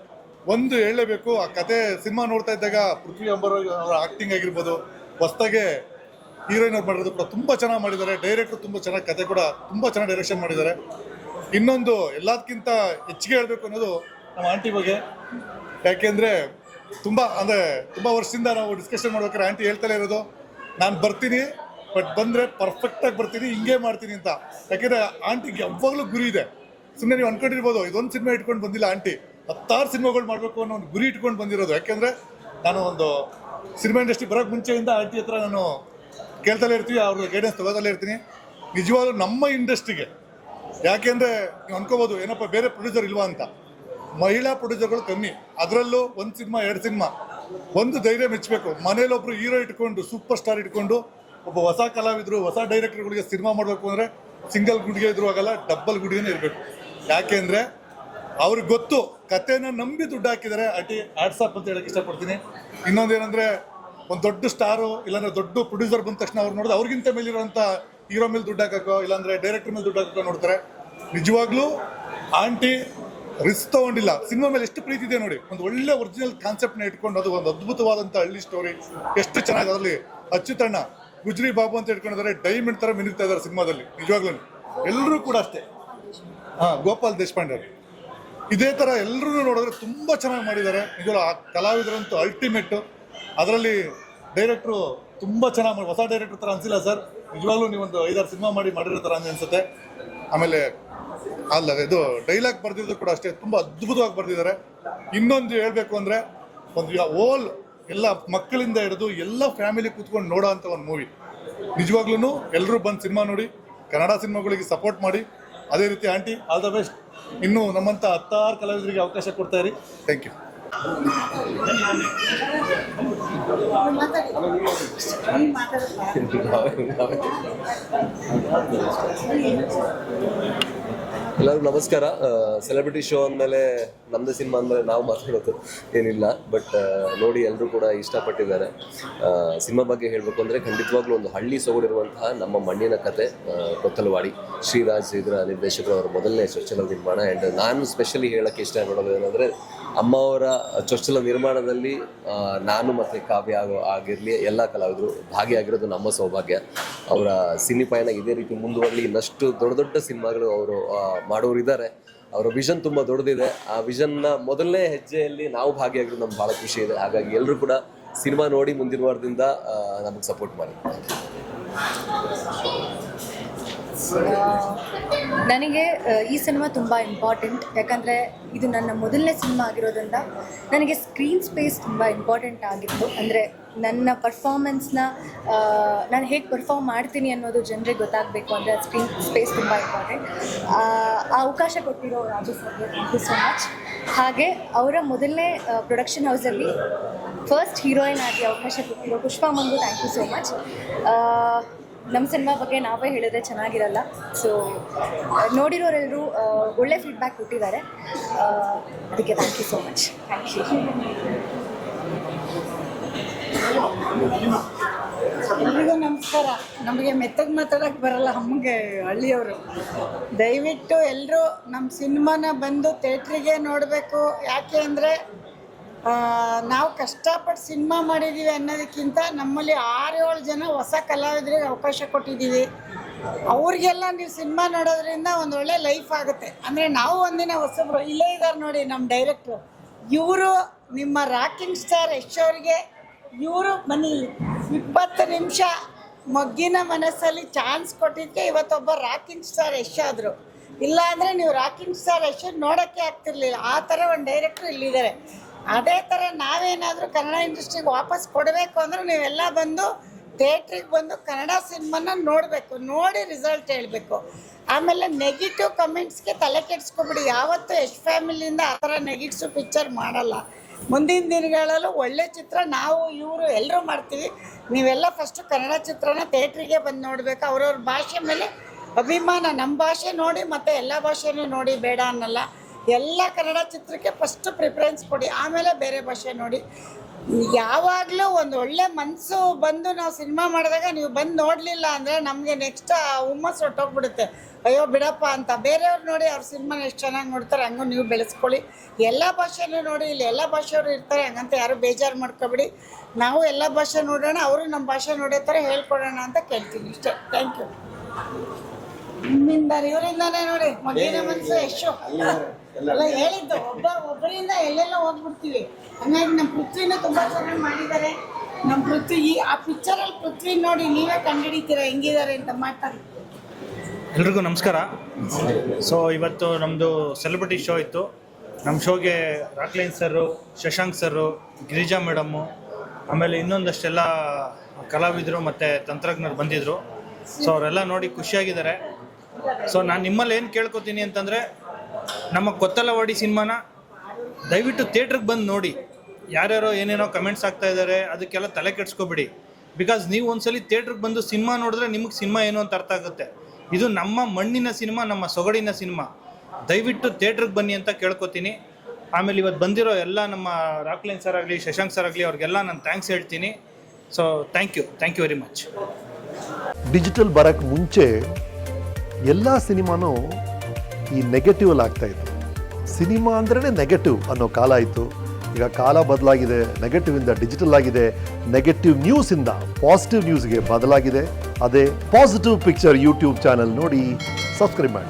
ಒಂದು ಹೇಳಲೇಬೇಕು, ಆ ಕತೆ ಸಿನಿಮಾ ನೋಡ್ತಾ ಇದ್ದಾಗ ಪೃಥ್ವಿ ಅಂಬರ್ ಅವರ ಆಕ್ಟಿಂಗ್ ಆಗಿರ್ಬೋದು ಹೊಸ್ತಾಗೆ ಹೀರೋಯಿನ್ ಅವ್ರು ಮಾಡಿರೋದು ಕೂಡ ತುಂಬ ಚೆನ್ನಾಗಿ ಮಾಡಿದ್ದಾರೆ. ಡೈರೆಕ್ಟರ್ ತುಂಬ ಚೆನ್ನಾಗಿ ಕತೆ ಕೂಡ ತುಂಬ ಚೆನ್ನಾಗಿ ಡೈರೆಕ್ಷನ್ ಮಾಡಿದ್ದಾರೆ. ಇನ್ನೊಂದು ಎಲ್ಲದಕ್ಕಿಂತ ಹೆಚ್ಚಿಗೆ ಹೇಳಬೇಕು ಅನ್ನೋದು ನಮ್ಮ ಆಂಟಿ ಬಗ್ಗೆ. ಯಾಕೆಂದರೆ ತುಂಬ, ಅಂದರೆ ತುಂಬ ವರ್ಷದಿಂದ ನಾವು ಡಿಸ್ಕಷನ್ ಮಾಡ್ಬೇಕಾದ್ರೆ ಆಂಟಿ ಹೇಳ್ತಲೇ ಇರೋದು, ನಾನು ಬರ್ತೀನಿ ಬಟ್ ಬಂದರೆ ಪರ್ಫೆಕ್ಟಾಗಿ ಬರ್ತೀನಿ, ಹಿಂಗೆ ಮಾಡ್ತೀನಿ ಅಂತ. ಯಾಕೆಂದರೆ ಆಂಟಿಗೆ ಯಾವಾಗಲೂ ಗುರಿ ಇದೆ. ಸುಮ್ಮನೆ ನೀವು ಅನ್ಕೊಂಡಿರ್ಬೋದು, ಇದೊಂದು ಸಿನಿಮಾ ಇಟ್ಕೊಂಡು ಬಂದಿಲ್ಲ ಆಂಟಿ ಹತ್ತಾರು ಸಿನಿಮಾಗಳು ಮಾಡಬೇಕು ಅನ್ನೋ ಒಂದು ಗುರಿ ಇಟ್ಕೊಂಡು ಬಂದಿರೋದು. ಯಾಕೆಂದರೆ ನಾನು ಒಂದು ಸಿನಿಮಾ ಇಂಡಸ್ಟ್ರಿ ಬರೋಕ್ಕೆ ಮುಂಚೆಯಿಂದ ಆಂಟಿ ಹತ್ರ ನಾನು ಕೇಳ್ತಲೇ ಇರ್ತೀವಿ ಅವ್ರ ಗೈಡೆನ್ಸ್ ತಗೋತಲೇ ಇರ್ತೀನಿ. ನಿಜವಾಗ್ಲೂ ನಮ್ಮ ಇಂಡಸ್ಟ್ರಿಗೆ ಯಾಕೆಂದರೆ ನೀವು ಅನ್ಕೋಬಹುದು ಏನಪ್ಪ, ಬೇರೆ ಪ್ರೊಡ್ಯೂಸರ್ ಇಲ್ವಾ ಅಂತ. ಮಹಿಳಾ ಪ್ರೊಡ್ಯೂಸರ್ಗಳು ಕಮ್ಮಿ. ಅದರಲ್ಲೂ ಒಂದು ಸಿನಿಮಾ, ಎರಡು ಸಿನಿಮಾ. ಒಂದು ಧೈರ್ಯ ಮೆಚ್ಚಬೇಕು ಮನೇಲಿ ಒಬ್ರು ಹೀರೋ ಇಟ್ಕೊಂಡು ಸೂಪರ್ ಸ್ಟಾರ್ ಇಟ್ಕೊಂಡು, ಒಬ್ಬ ಹೊಸ ಕಲಾವಿದರು, ಹೊಸ ಡೈರೆಕ್ಟರ್ಗಳಿಗೆ ಸಿನಿಮಾ ಮಾಡಬೇಕು ಅಂದರೆ ಸಿಂಗಲ್ ಗುಡಿಗೆ ಇದ್ರು ಆಗಲ್ಲ ಡಬ್ಬಲ್ ಗುಡಿಗೆನೇ ಇರಬೇಕು. ಯಾಕೆಂದರೆ ಅವ್ರಿಗೆ ಗೊತ್ತು, ಕತೆನ ನಂಬಿ ದುಡ್ಡು ಹಾಕಿದ್ದಾರೆ. ಅಟಿ ಆಡ್ಸಾಪ್ ಅಂತ ಹೇಳಕ್ಕೆ ಇಷ್ಟಪಡ್ತೀನಿ. ಇನ್ನೊಂದೇನೆಂದರೆ, ಒಂದು ದೊಡ್ಡ ಸ್ಟಾರು ಇಲ್ಲಾಂದ್ರೆ ದೊಡ್ಡ ಪ್ರೊಡ್ಯೂಸರ್ ಬಂದ ತಕ್ಷಣ ಅವ್ರು ನೋಡಿದ್ರೆ ಅವ್ರಿಗಿಂತ ಮೇಲಿರೋಂಥ ಹೀರೋ ಮೇಲೆ ದುಡ್ಡು ಹಾಕೋ ಇಲ್ಲಾಂದ್ರೆ ಡೈರೆಕ್ಟರ್ ಮೇಲೆ ದುಡ್ಡು ಹಾಕೋ ನೋಡ್ತಾರೆ. ನಿಜವಾಗ್ಲೂ ಆಂಟಿ ರಿಸ್ಕ್ ತಗೊಂಡಿಲ್ಲ. ಸಿನಿಮಾ ಮೇಲೆ ಎಷ್ಟು ಪ್ರೀತಿ ಇದೆ ನೋಡಿ. ಒಂದು ಒಳ್ಳೆ ಒರಿಜಿನಲ್ ಕಾನ್ಸೆಪ್ಟ್ನ ಇಟ್ಕೊಂಡು, ಅದು ಒಂದು ಅದ್ಭುತವಾದಂಥ ಹಳ್ಳಿ ಸ್ಟೋರಿ ಎಷ್ಟು ಚೆನ್ನಾಗಿ ಅದರಲ್ಲಿ ಅಚ್ಚುತಣ್ಣ, ಗುಜ್ರಿ ಬಾಬು ಅಂತ ಇಟ್ಕೊಂಡಿದ್ದಾರೆ ಡೈಮಂಡ್ ಥರ ಮಿನುಗ್ತಾ ಇದ್ದಾರೆ ಸಿನಿಮಾದಲ್ಲಿ ನಿಜವಾಗ್ಲೂ ಎಲ್ಲರೂ ಕೂಡ ಅಷ್ಟೇ. ಹಾಂ, ಗೋಪಾಲ್ ದೇಶಪಾಂಡೆ ಇದೇ ಥರ ಎಲ್ಲರೂ ನೋಡಿದ್ರೆ ತುಂಬ ಚೆನ್ನಾಗಿ ಮಾಡಿದ್ದಾರೆ. ನಿಜವಾಗ್ಲೂ ಆ ಕಲಾವಿದರಂತೂ ಅಲ್ಟಿಮೇಟು ಅದರಲ್ಲಿ ಡೈರೆಕ್ಟ್ರು ತುಂಬ ಚೆನ್ನಾಗಿ ಹೊಸ ಡೈರೆಕ್ಟರ್ ಥರ ಅನಿಸಿಲ್ಲ ಸರ್. ನಿಜವಾಗ್ಲೂ ನೀವೊಂದು ಐದಾರು ಸಿನಿಮಾ ಮಾಡಿ ಮಾಡಿರೋ ಅನ್ಸುತ್ತೆ ಅನಿಸುತ್ತೆ. ಆಮೇಲೆ ಅಲ್ಲ, ಇದು ಡೈಲಾಗ್ ಬರ್ದಿರೋದು ಕೂಡ ಅಷ್ಟೇ, ತುಂಬ ಅದ್ಭುತವಾಗಿ ಬರ್ದಿದ್ದಾರೆ. ಇನ್ನೊಂದು ಹೇಳಬೇಕು ಅಂದರೆ, ಒಂದು ಓಲ್ ಎಲ್ಲ ಮಕ್ಕಳಿಂದ ಹಿಡಿದು ಎಲ್ಲ ಫ್ಯಾಮಿಲಿ ಕೂತ್ಕೊಂಡು ನೋಡೋ ಅಂಥ ಒಂದು ಮೂವಿ ನಿಜವಾಗ್ಲೂ ಎಲ್ಲರೂ ಬಂದು ಸಿನಿಮಾ ನೋಡಿ, ಕನ್ನಡ ಸಿನಿಮಾಗಳಿಗೆ ಸಪೋರ್ಟ್ ಮಾಡಿ, ಅದೇ ರೀತಿ ಆಂಟಿ ಆಲ್ ದ ಬೆಸ್ಟ್ ಇನ್ನು ನಮ್ಮಂಥ ಹತ್ತಾರು ಕಲಾವಿದರಿಗೆ ಅವಕಾಶ ಕೊಡ್ತಾ ಇರಿ. ಥ್ಯಾಂಕ್ ಯು ಎಲ್ಲರಿಗೂ ನಮಸ್ಕಾರ. ಸೆಲೆಬ್ರಿಟಿ ಶೋ ಅಂದಮೇಲೆ ನಮ್ಮದೇ ಸಿನಿಮಾ ಅಂದಮೇಲೆ ನಾವು ಮಾತಾಡೋದು ಏನಿಲ್ಲ. ಬಟ್ ನೋಡಿ ಎಲ್ಲರೂ ಕೂಡ ಇಷ್ಟಪಟ್ಟಿದ್ದಾರೆ. ಸಿನಿಮಾ ಬಗ್ಗೆ ಹೇಳಬೇಕು ಅಂದರೆ ಖಂಡಿತವಾಗ್ಲೂ ಒಂದು ಹಳ್ಳಿ ಸೊಗಡಿರುವಂತಹ ನಮ್ಮ ಮಣ್ಣಿನ ಕತೆ ಕೊತ್ತಲವಾಡಿ. ಶ್ರೀರಾಜ್ ಇದರ ನಿರ್ದೇಶಕರು ಅವರ ಮೊದಲನೇ ಚೊಚ್ಚಲ ನಿರ್ಮಾಣ. ಆ್ಯಂಡ್ ನಾನು ಸ್ಪೆಷಲಿ ಹೇಳೋಕ್ಕೆ ಇಷ್ಟಪಡೋದು ಏನಂದರೆ ಅಮ್ಮ ಅವರ ಚೊಚ್ಚಲ ನಿರ್ಮಾಣದಲ್ಲಿ ನಾನು ಮತ್ತು ಕಾವ್ಯ ಆಗಿರಲಿ, ಎಲ್ಲ ಕಲಾವಿದರು ಭಾಗಿಯಾಗಿರೋದು ನಮ್ಮ ಸೌಭಾಗ್ಯ. ಅವರ ಸಿನಿ ಪಯಣ ಇದೇ ರೀತಿ ಮುಂದುವರಲಿ. ಇನ್ನಷ್ಟು ದೊಡ್ಡ ದೊಡ್ಡ ಸಿನಿಮಾಗಳು ಅವರು ಮಾಡೋರು ಇದ್ದಾರೆ ಅವರ ವಿಷನ್ ತುಂಬ ದೊಡ್ಡದಿದೆ. ಆ ವಿಷನ್ನ ಮೊದಲನೇ ಹೆಜ್ಜೆಯಲ್ಲಿ ನಾವು ಭಾಗಿಯಾಗಿರೋದು ನಮ್ಗೆ ಭಾಳ ಖುಷಿ ಇದೆ. ಹಾಗಾಗಿ ಎಲ್ಲರೂ ಕೂಡ ಸಿನಿಮಾ ನೋಡಿ ಮುಂದಿನ ವಾರದಿಂದ ನಮಗೆ ಸಪೋರ್ಟ್ ಮಾಡಿ. ನನಗೆ ಈ ಸಿನಿಮಾ ತುಂಬ ಇಂಪಾರ್ಟೆಂಟ್ ಯಾಕಂದರೆ ಇದು ನನ್ನ ಮೊದಲನೇ ಸಿನಿಮಾ ಆಗಿರೋದ್ರಿಂದ ನನಗೆ ಸ್ಕ್ರೀನ್ ಸ್ಪೇಸ್ ತುಂಬ ಇಂಪಾರ್ಟೆಂಟ್ ಆಗಿತ್ತು. ಅಂದರೆ ನನ್ನ ಪರ್ಫಾರ್ಮೆನ್ಸ್ನ ನಾನು ಹೇಗೆ ಪರ್ಫಾರ್ಮ್ ಮಾಡ್ತೀನಿ ಅನ್ನೋದು ಜನರಿಗೆ ಗೊತ್ತಾಗಬೇಕು ಅಂದರೆ ಸ್ಕ್ರೀನ್ ಸ್ಪೇಸ್ ತುಂಬ ಇಂಪಾರ್ಟೆಂಟ್ ಆ ಅವಕಾಶ ಕೊಟ್ಟಿರೋ Raju sir thank you so much ಹಾಗೆ ಅವರ ಮೊದಲನೇ ಪ್ರೊಡಕ್ಷನ್ ಹೌಸಲ್ಲಿ ಫಸ್ಟ್ ಹೀರೋಯಿನ್ ಆಗಿ ಅವಕಾಶ ಕೊಟ್ಟಿರೋ Pushpa Mangu thank you so much ನಮ್ಮ ಸಿನಿಮಾ ಬಗ್ಗೆ ನಾವೇ ಹೇಳಿದ್ರೆ ಚೆನ್ನಾಗಿರಲ್ಲ. ಸೊ ನೋಡಿರೋರೆಲ್ಲರೂ ಒಳ್ಳೆ ಫೀಡ್ಬ್ಯಾಕ್ ಕೊಟ್ಟಿದ್ದಾರೆ. ಅದಕ್ಕೆ thank you so much thank you ಎಲ್ರಿಗೂ ನಮಸ್ಕಾರ. ನಮಗೆ ಮೆತ್ತಗೆ ಮಾತಾಡೋಕ್ಕೆ ಬರಲ್ಲ ನಮಗೆ ಹಳ್ಳಿಯವರು. ದಯವಿಟ್ಟು ಎಲ್ಲರೂ ನಮ್ಮ ಸಿನಿಮಾನ ಬಂದು ಥೇಟ್ರಿಗೆ ನೋಡಬೇಕು. ಯಾಕೆ ಅಂದರೆ ನಾವು ಕಷ್ಟಪಟ್ಟು ಸಿನಿಮಾ ಮಾಡಿದ್ದೀವಿ ಅನ್ನೋದಕ್ಕಿಂತ ನಮ್ಮಲ್ಲಿ ಆರು ಏಳು ಜನ ಹೊಸ ಕಲಾವಿದರಿಗೆ ಅವಕಾಶ ಕೊಟ್ಟಿದ್ದೀವಿ. ಅವ್ರಿಗೆಲ್ಲ ನೀವು ಸಿನಿಮಾ ನೋಡೋದ್ರಿಂದ ಒಂದು ಒಳ್ಳೆ ಲೈಫ್ ಆಗುತ್ತೆ. ಅಂದರೆ ನಾವು ಒಂದಿನ ಹೊಸಬ್ರು, ಇಲ್ಲೇ ಇದ್ದಾರೆ ನೋಡಿ ನಮ್ಮ ಡೈರೆಕ್ಟ್ರು ಇವರು ನಿಮ್ಮ ರಾಕಿಂಗ್ ಸ್ಟಾರ್ ಯಶ್ ಅವ್ರಿಗೆ, ಇವರು ಬನ್ನಿ ಇಲ್ಲಿ. ಇಪ್ಪತ್ತು ನಿಮಿಷ ಮಗ್ಗಿನ ಮನಸ್ಸಲ್ಲಿ ಚಾನ್ಸ್ ಕೊಟ್ಟಿದ್ದಕ್ಕೆ ಇವತ್ತೊಬ್ಬ ರಾಕಿಂಗ್ ಸ್ಟಾರ್ ಯಶ್ ಆದರು. ಇಲ್ಲ ಅಂದರೆ ನೀವು ರಾಕಿಂಗ್ ಸ್ಟಾರ್ ಯಶ್ ನೋಡೋಕ್ಕೆ ಆಗ್ತಿರ್ಲಿಲ್ಲ. ಆ ಥರ ಒಂದು ಡೈರೆಕ್ಟ್ರು ಇಲ್ಲಿದ್ದಾರೆ. ಅದೇ ಥರ ನಾವೇನಾದರೂ ಕನ್ನಡ ಇಂಡಸ್ಟ್ರಿಗೆ ವಾಪಸ್ ಕೊಡಬೇಕು ಅಂದ್ರೆ ನೀವೆಲ್ಲ ಬಂದು ಥಿಯೇಟ್ರಿಗೆ ಬಂದು ಕನ್ನಡ ಸಿನಿಮಾನ ನೋಡಬೇಕು, ನೋಡಿ ರಿಸಲ್ಟ್ ಹೇಳಬೇಕು. ಆಮೇಲೆ ನೆಗೆಟಿವ್ ಕಮೆಂಟ್ಸ್ಗೆ ತಲೆ ಕೆಡಿಸ್ಕೊಬಿಡಿ. ಯಾವತ್ತೂ ಯಶ್ ಫ್ಯಾಮಿಲಿಯಿಂದ ಆ ಥರ ನೆಗೆಟಿವ್ ಪಿಕ್ಚರ್ ಮಾಡಲ್ಲ. ಮುಂದಿನ ದಿನಗಳಲ್ಲೂ ಒಳ್ಳೆ ಚಿತ್ರ ನಾವು, ಇವರು ಎಲ್ಲರೂ ಮಾಡ್ತೀವಿ. ನೀವೆಲ್ಲ ಫಸ್ಟು ಕನ್ನಡ ಚಿತ್ರನ ಥಿಯೇಟ್ರಿಗೆ ಬಂದು ನೋಡಬೇಕು. ಅವ್ರವ್ರ ಭಾಷೆ ಮೇಲೆ ಅಭಿಮಾನ. ನಮ್ಮ ಭಾಷೆ ನೋಡಿ ಮತ್ತು ಎಲ್ಲ ಭಾಷೆನೂ ನೋಡಿ ಬೇಡ ಅನ್ನಲ್ಲ. ಎಲ್ಲ ಕನ್ನಡ ಚಿತ್ರಕ್ಕೆ ಫಸ್ಟ್ ಪ್ರಿಫರೆನ್ಸ್ ಕೊಡಿ, ಆಮೇಲೆ ಬೇರೆ ಭಾಷೆ ನೋಡಿ. ಯಾವಾಗಲೂ ಒಂದು ಒಳ್ಳೆ ಮನಸ್ಸು ಬಂದು ನಾವು ಸಿನಿಮಾ ಮಾಡಿದಾಗ ನೀವು ಬಂದು ನೋಡಲಿಲ್ಲ ಅಂದರೆ ನಮಗೆ ನೆಕ್ಸ್ಟ್ ಹುಮ್ಮಸ್ ಹುಮ್ಮಸ್ಸು ಹೊಟ್ಟೋಗ್ಬಿಡುತ್ತೆ ಅಯ್ಯೋ ಬಿಡಪ್ಪ ಅಂತ. ಬೇರೆಯವ್ರು ನೋಡಿ ಅವ್ರ ಸಿನಿಮಾನ ಎಷ್ಟು ಚೆನ್ನಾಗಿ ನೋಡ್ತಾರೆ, ಹಂಗೂ ನೀವು ಬೆಳೆಸ್ಕೊಳ್ಳಿ. ಎಲ್ಲ ಭಾಷೆನೂ ನೋಡಿ, ಇಲ್ಲಿ ಎಲ್ಲ ಭಾಷೆಯವರು ಇರ್ತಾರೆ, ಹಂಗಂತ ಯಾರು ಬೇಜಾರು ಮಾಡ್ಕೊಬಿಡಿ. ನಾವು ಎಲ್ಲ ಭಾಷೆ ನೋಡೋಣ, ಅವರು ನಮ್ಮ ಭಾಷೆ ನೋಡೋ ಥರ ಹೇಳ್ಕೊಡೋಣ ಅಂತ ಕೇಳ್ತೀನಿ ಇಷ್ಟೇ. ಥ್ಯಾಂಕ್ ಯು ನಿಮ್ಮಿಂದ ಇವರಿಂದಾನೇ ನೋಡಿ, ಮಗಿನ ಮನಸ್ಸು ಎಷ್ಟು ಎಲ್ಲ ಹೇಳಿದ್ದು ಒಬ್ಬ ಒಬ್ಬರಿಂದ ಎಲ್ಲೆಲ್ಲ ಹೋಗ್ಬಿಡ್ತೀವಿ. ಹಂಗಾಗಿ ನಮ್ಮ ಪೃಥ್ವಿನ ತುಂಬ ಚೆನ್ನಾಗಿ ಮಾಡಿದ್ದಾರೆ. ನಮ್ಮ ಪೃಥ್ವಿ ಈ ಆ ಪಿಕ್ಚರಲ್ಲಿ ಪೃಥ್ವಿ ನೋಡಿ ನೀವೇ ಕಂಡುಹಿಡಿತೀರಾ ಹೆಂಗಿದ್ದಾರೆ ಅಂತ ಮಾತಾಡಿ ಎಲ್ರಿಗೂ ನಮಸ್ಕಾರ. ಸೊ ಇವತ್ತು ನಮ್ಮದು ಸೆಲೆಬ್ರಿಟಿ ಶೋ ಇತ್ತು. ನಮ್ಮ ಶೋಗೆ Rockline sir Shashank sir Girija madam ಆಮೇಲೆ ಇನ್ನೊಂದಷ್ಟೆಲ್ಲ ಕಲಾವಿದರು ಮತ್ತು ತಂತ್ರಜ್ಞರು ಬಂದಿದ್ದರು ಸೊ ಅವರೆಲ್ಲ ನೋಡಿ ಖುಷಿಯಾಗಿದ್ದಾರೆ. ಸೊ ನಾನು ನಿಮ್ಮಲ್ಲಿ ಏನು ಕೇಳ್ಕೊತೀನಿ ಅಂತಂದರೆ ನಮ್ಮ ಕೊತ್ತಲವಾಡಿ ಸಿನಿಮಾನ ದಯವಿಟ್ಟು ಥಿಯೇಟ್ರಿಗೆ ಬಂದು ನೋಡಿ. ಯಾರ್ಯಾರೋ ಏನೇನೋ ಕಮೆಂಟ್ಸ್ ಆಗ್ತಾ ಇದ್ದಾರೆ ಅದಕ್ಕೆಲ್ಲ ತಲೆ ಕೆಡ್ಸ್ಕೊಬಿಡಿ. ಬಿಕಾಸ್ ನೀವು ಒಂದ್ಸಲಿ ಥಿಯೇಟ್ರಿಗೆ ಬಂದು ಸಿನಿಮಾ ನೋಡಿದ್ರೆ ನಿಮಗೆ ಸಿನಿಮಾ ಏನು ಅಂತ ಅರ್ಥ ಆಗುತ್ತೆ. ಇದು ನಮ್ಮ ಮಣ್ಣಿನ ಸಿನಿಮಾ, ನಮ್ಮ ಸೊಗಡಿನ ಸಿನಿಮಾ. ದಯವಿಟ್ಟು ಥಿಯೇಟ್ರಿಗೆ ಬನ್ನಿ ಅಂತ ಕೇಳ್ಕೊತೀನಿ. ಆಮೇಲೆ ಇವತ್ತು ಬಂದಿರೋ ಎಲ್ಲ ನಮ್ಮ ರಾಕ್ಲೈನ್ ಸರ್ ಆಗಲಿ, ಶಶಾಂಕ್ ಸರ್ ಆಗಲಿ, ಅವ್ರಿಗೆಲ್ಲ ನಾನು ಥ್ಯಾಂಕ್ಸ್ ಹೇಳ್ತೀನಿ. So thank you thank you very much digital ಬರೋಕ್ಕೆ ಮುಂಚೆ ಎಲ್ಲ ಸಿನಿಮಾನೂ ಈ ನೆಗೆಟಿವ್ ಅಲ್ಲಿ ಆಗ್ತಾ ಇತ್ತು ಸಿನಿಮಾ ಅಂದ್ರೇ ನೆಗೆಟಿವ್ ಅನ್ನೋ ಕಾಲ ಇತ್ತು ಈಗ ಕಾಲ ಬದಲಾಗಿದೆ ನೆಗೆಟಿವ್ ಇಂದ ಡಿಜಿಟಲ್ ಆಗಿದೆ. ನೆಗೆಟಿವ್ ನ್ಯೂಸ್ ಇಂದ ಪಾಸಿಟಿವ್ ನ್ಯೂಸ್ಗೆ ಬದಲಾಗಿದೆ. ಅದೇ ಪಾಸಿಟಿವ್ ಪಿಕ್ಚರ್ ಯೂಟ್ಯೂಬ್ ಚಾನೆಲ್ ನೋಡಿ ಸಬ್ಸ್ಕ್ರೈಬ್ ಮಾಡಿ.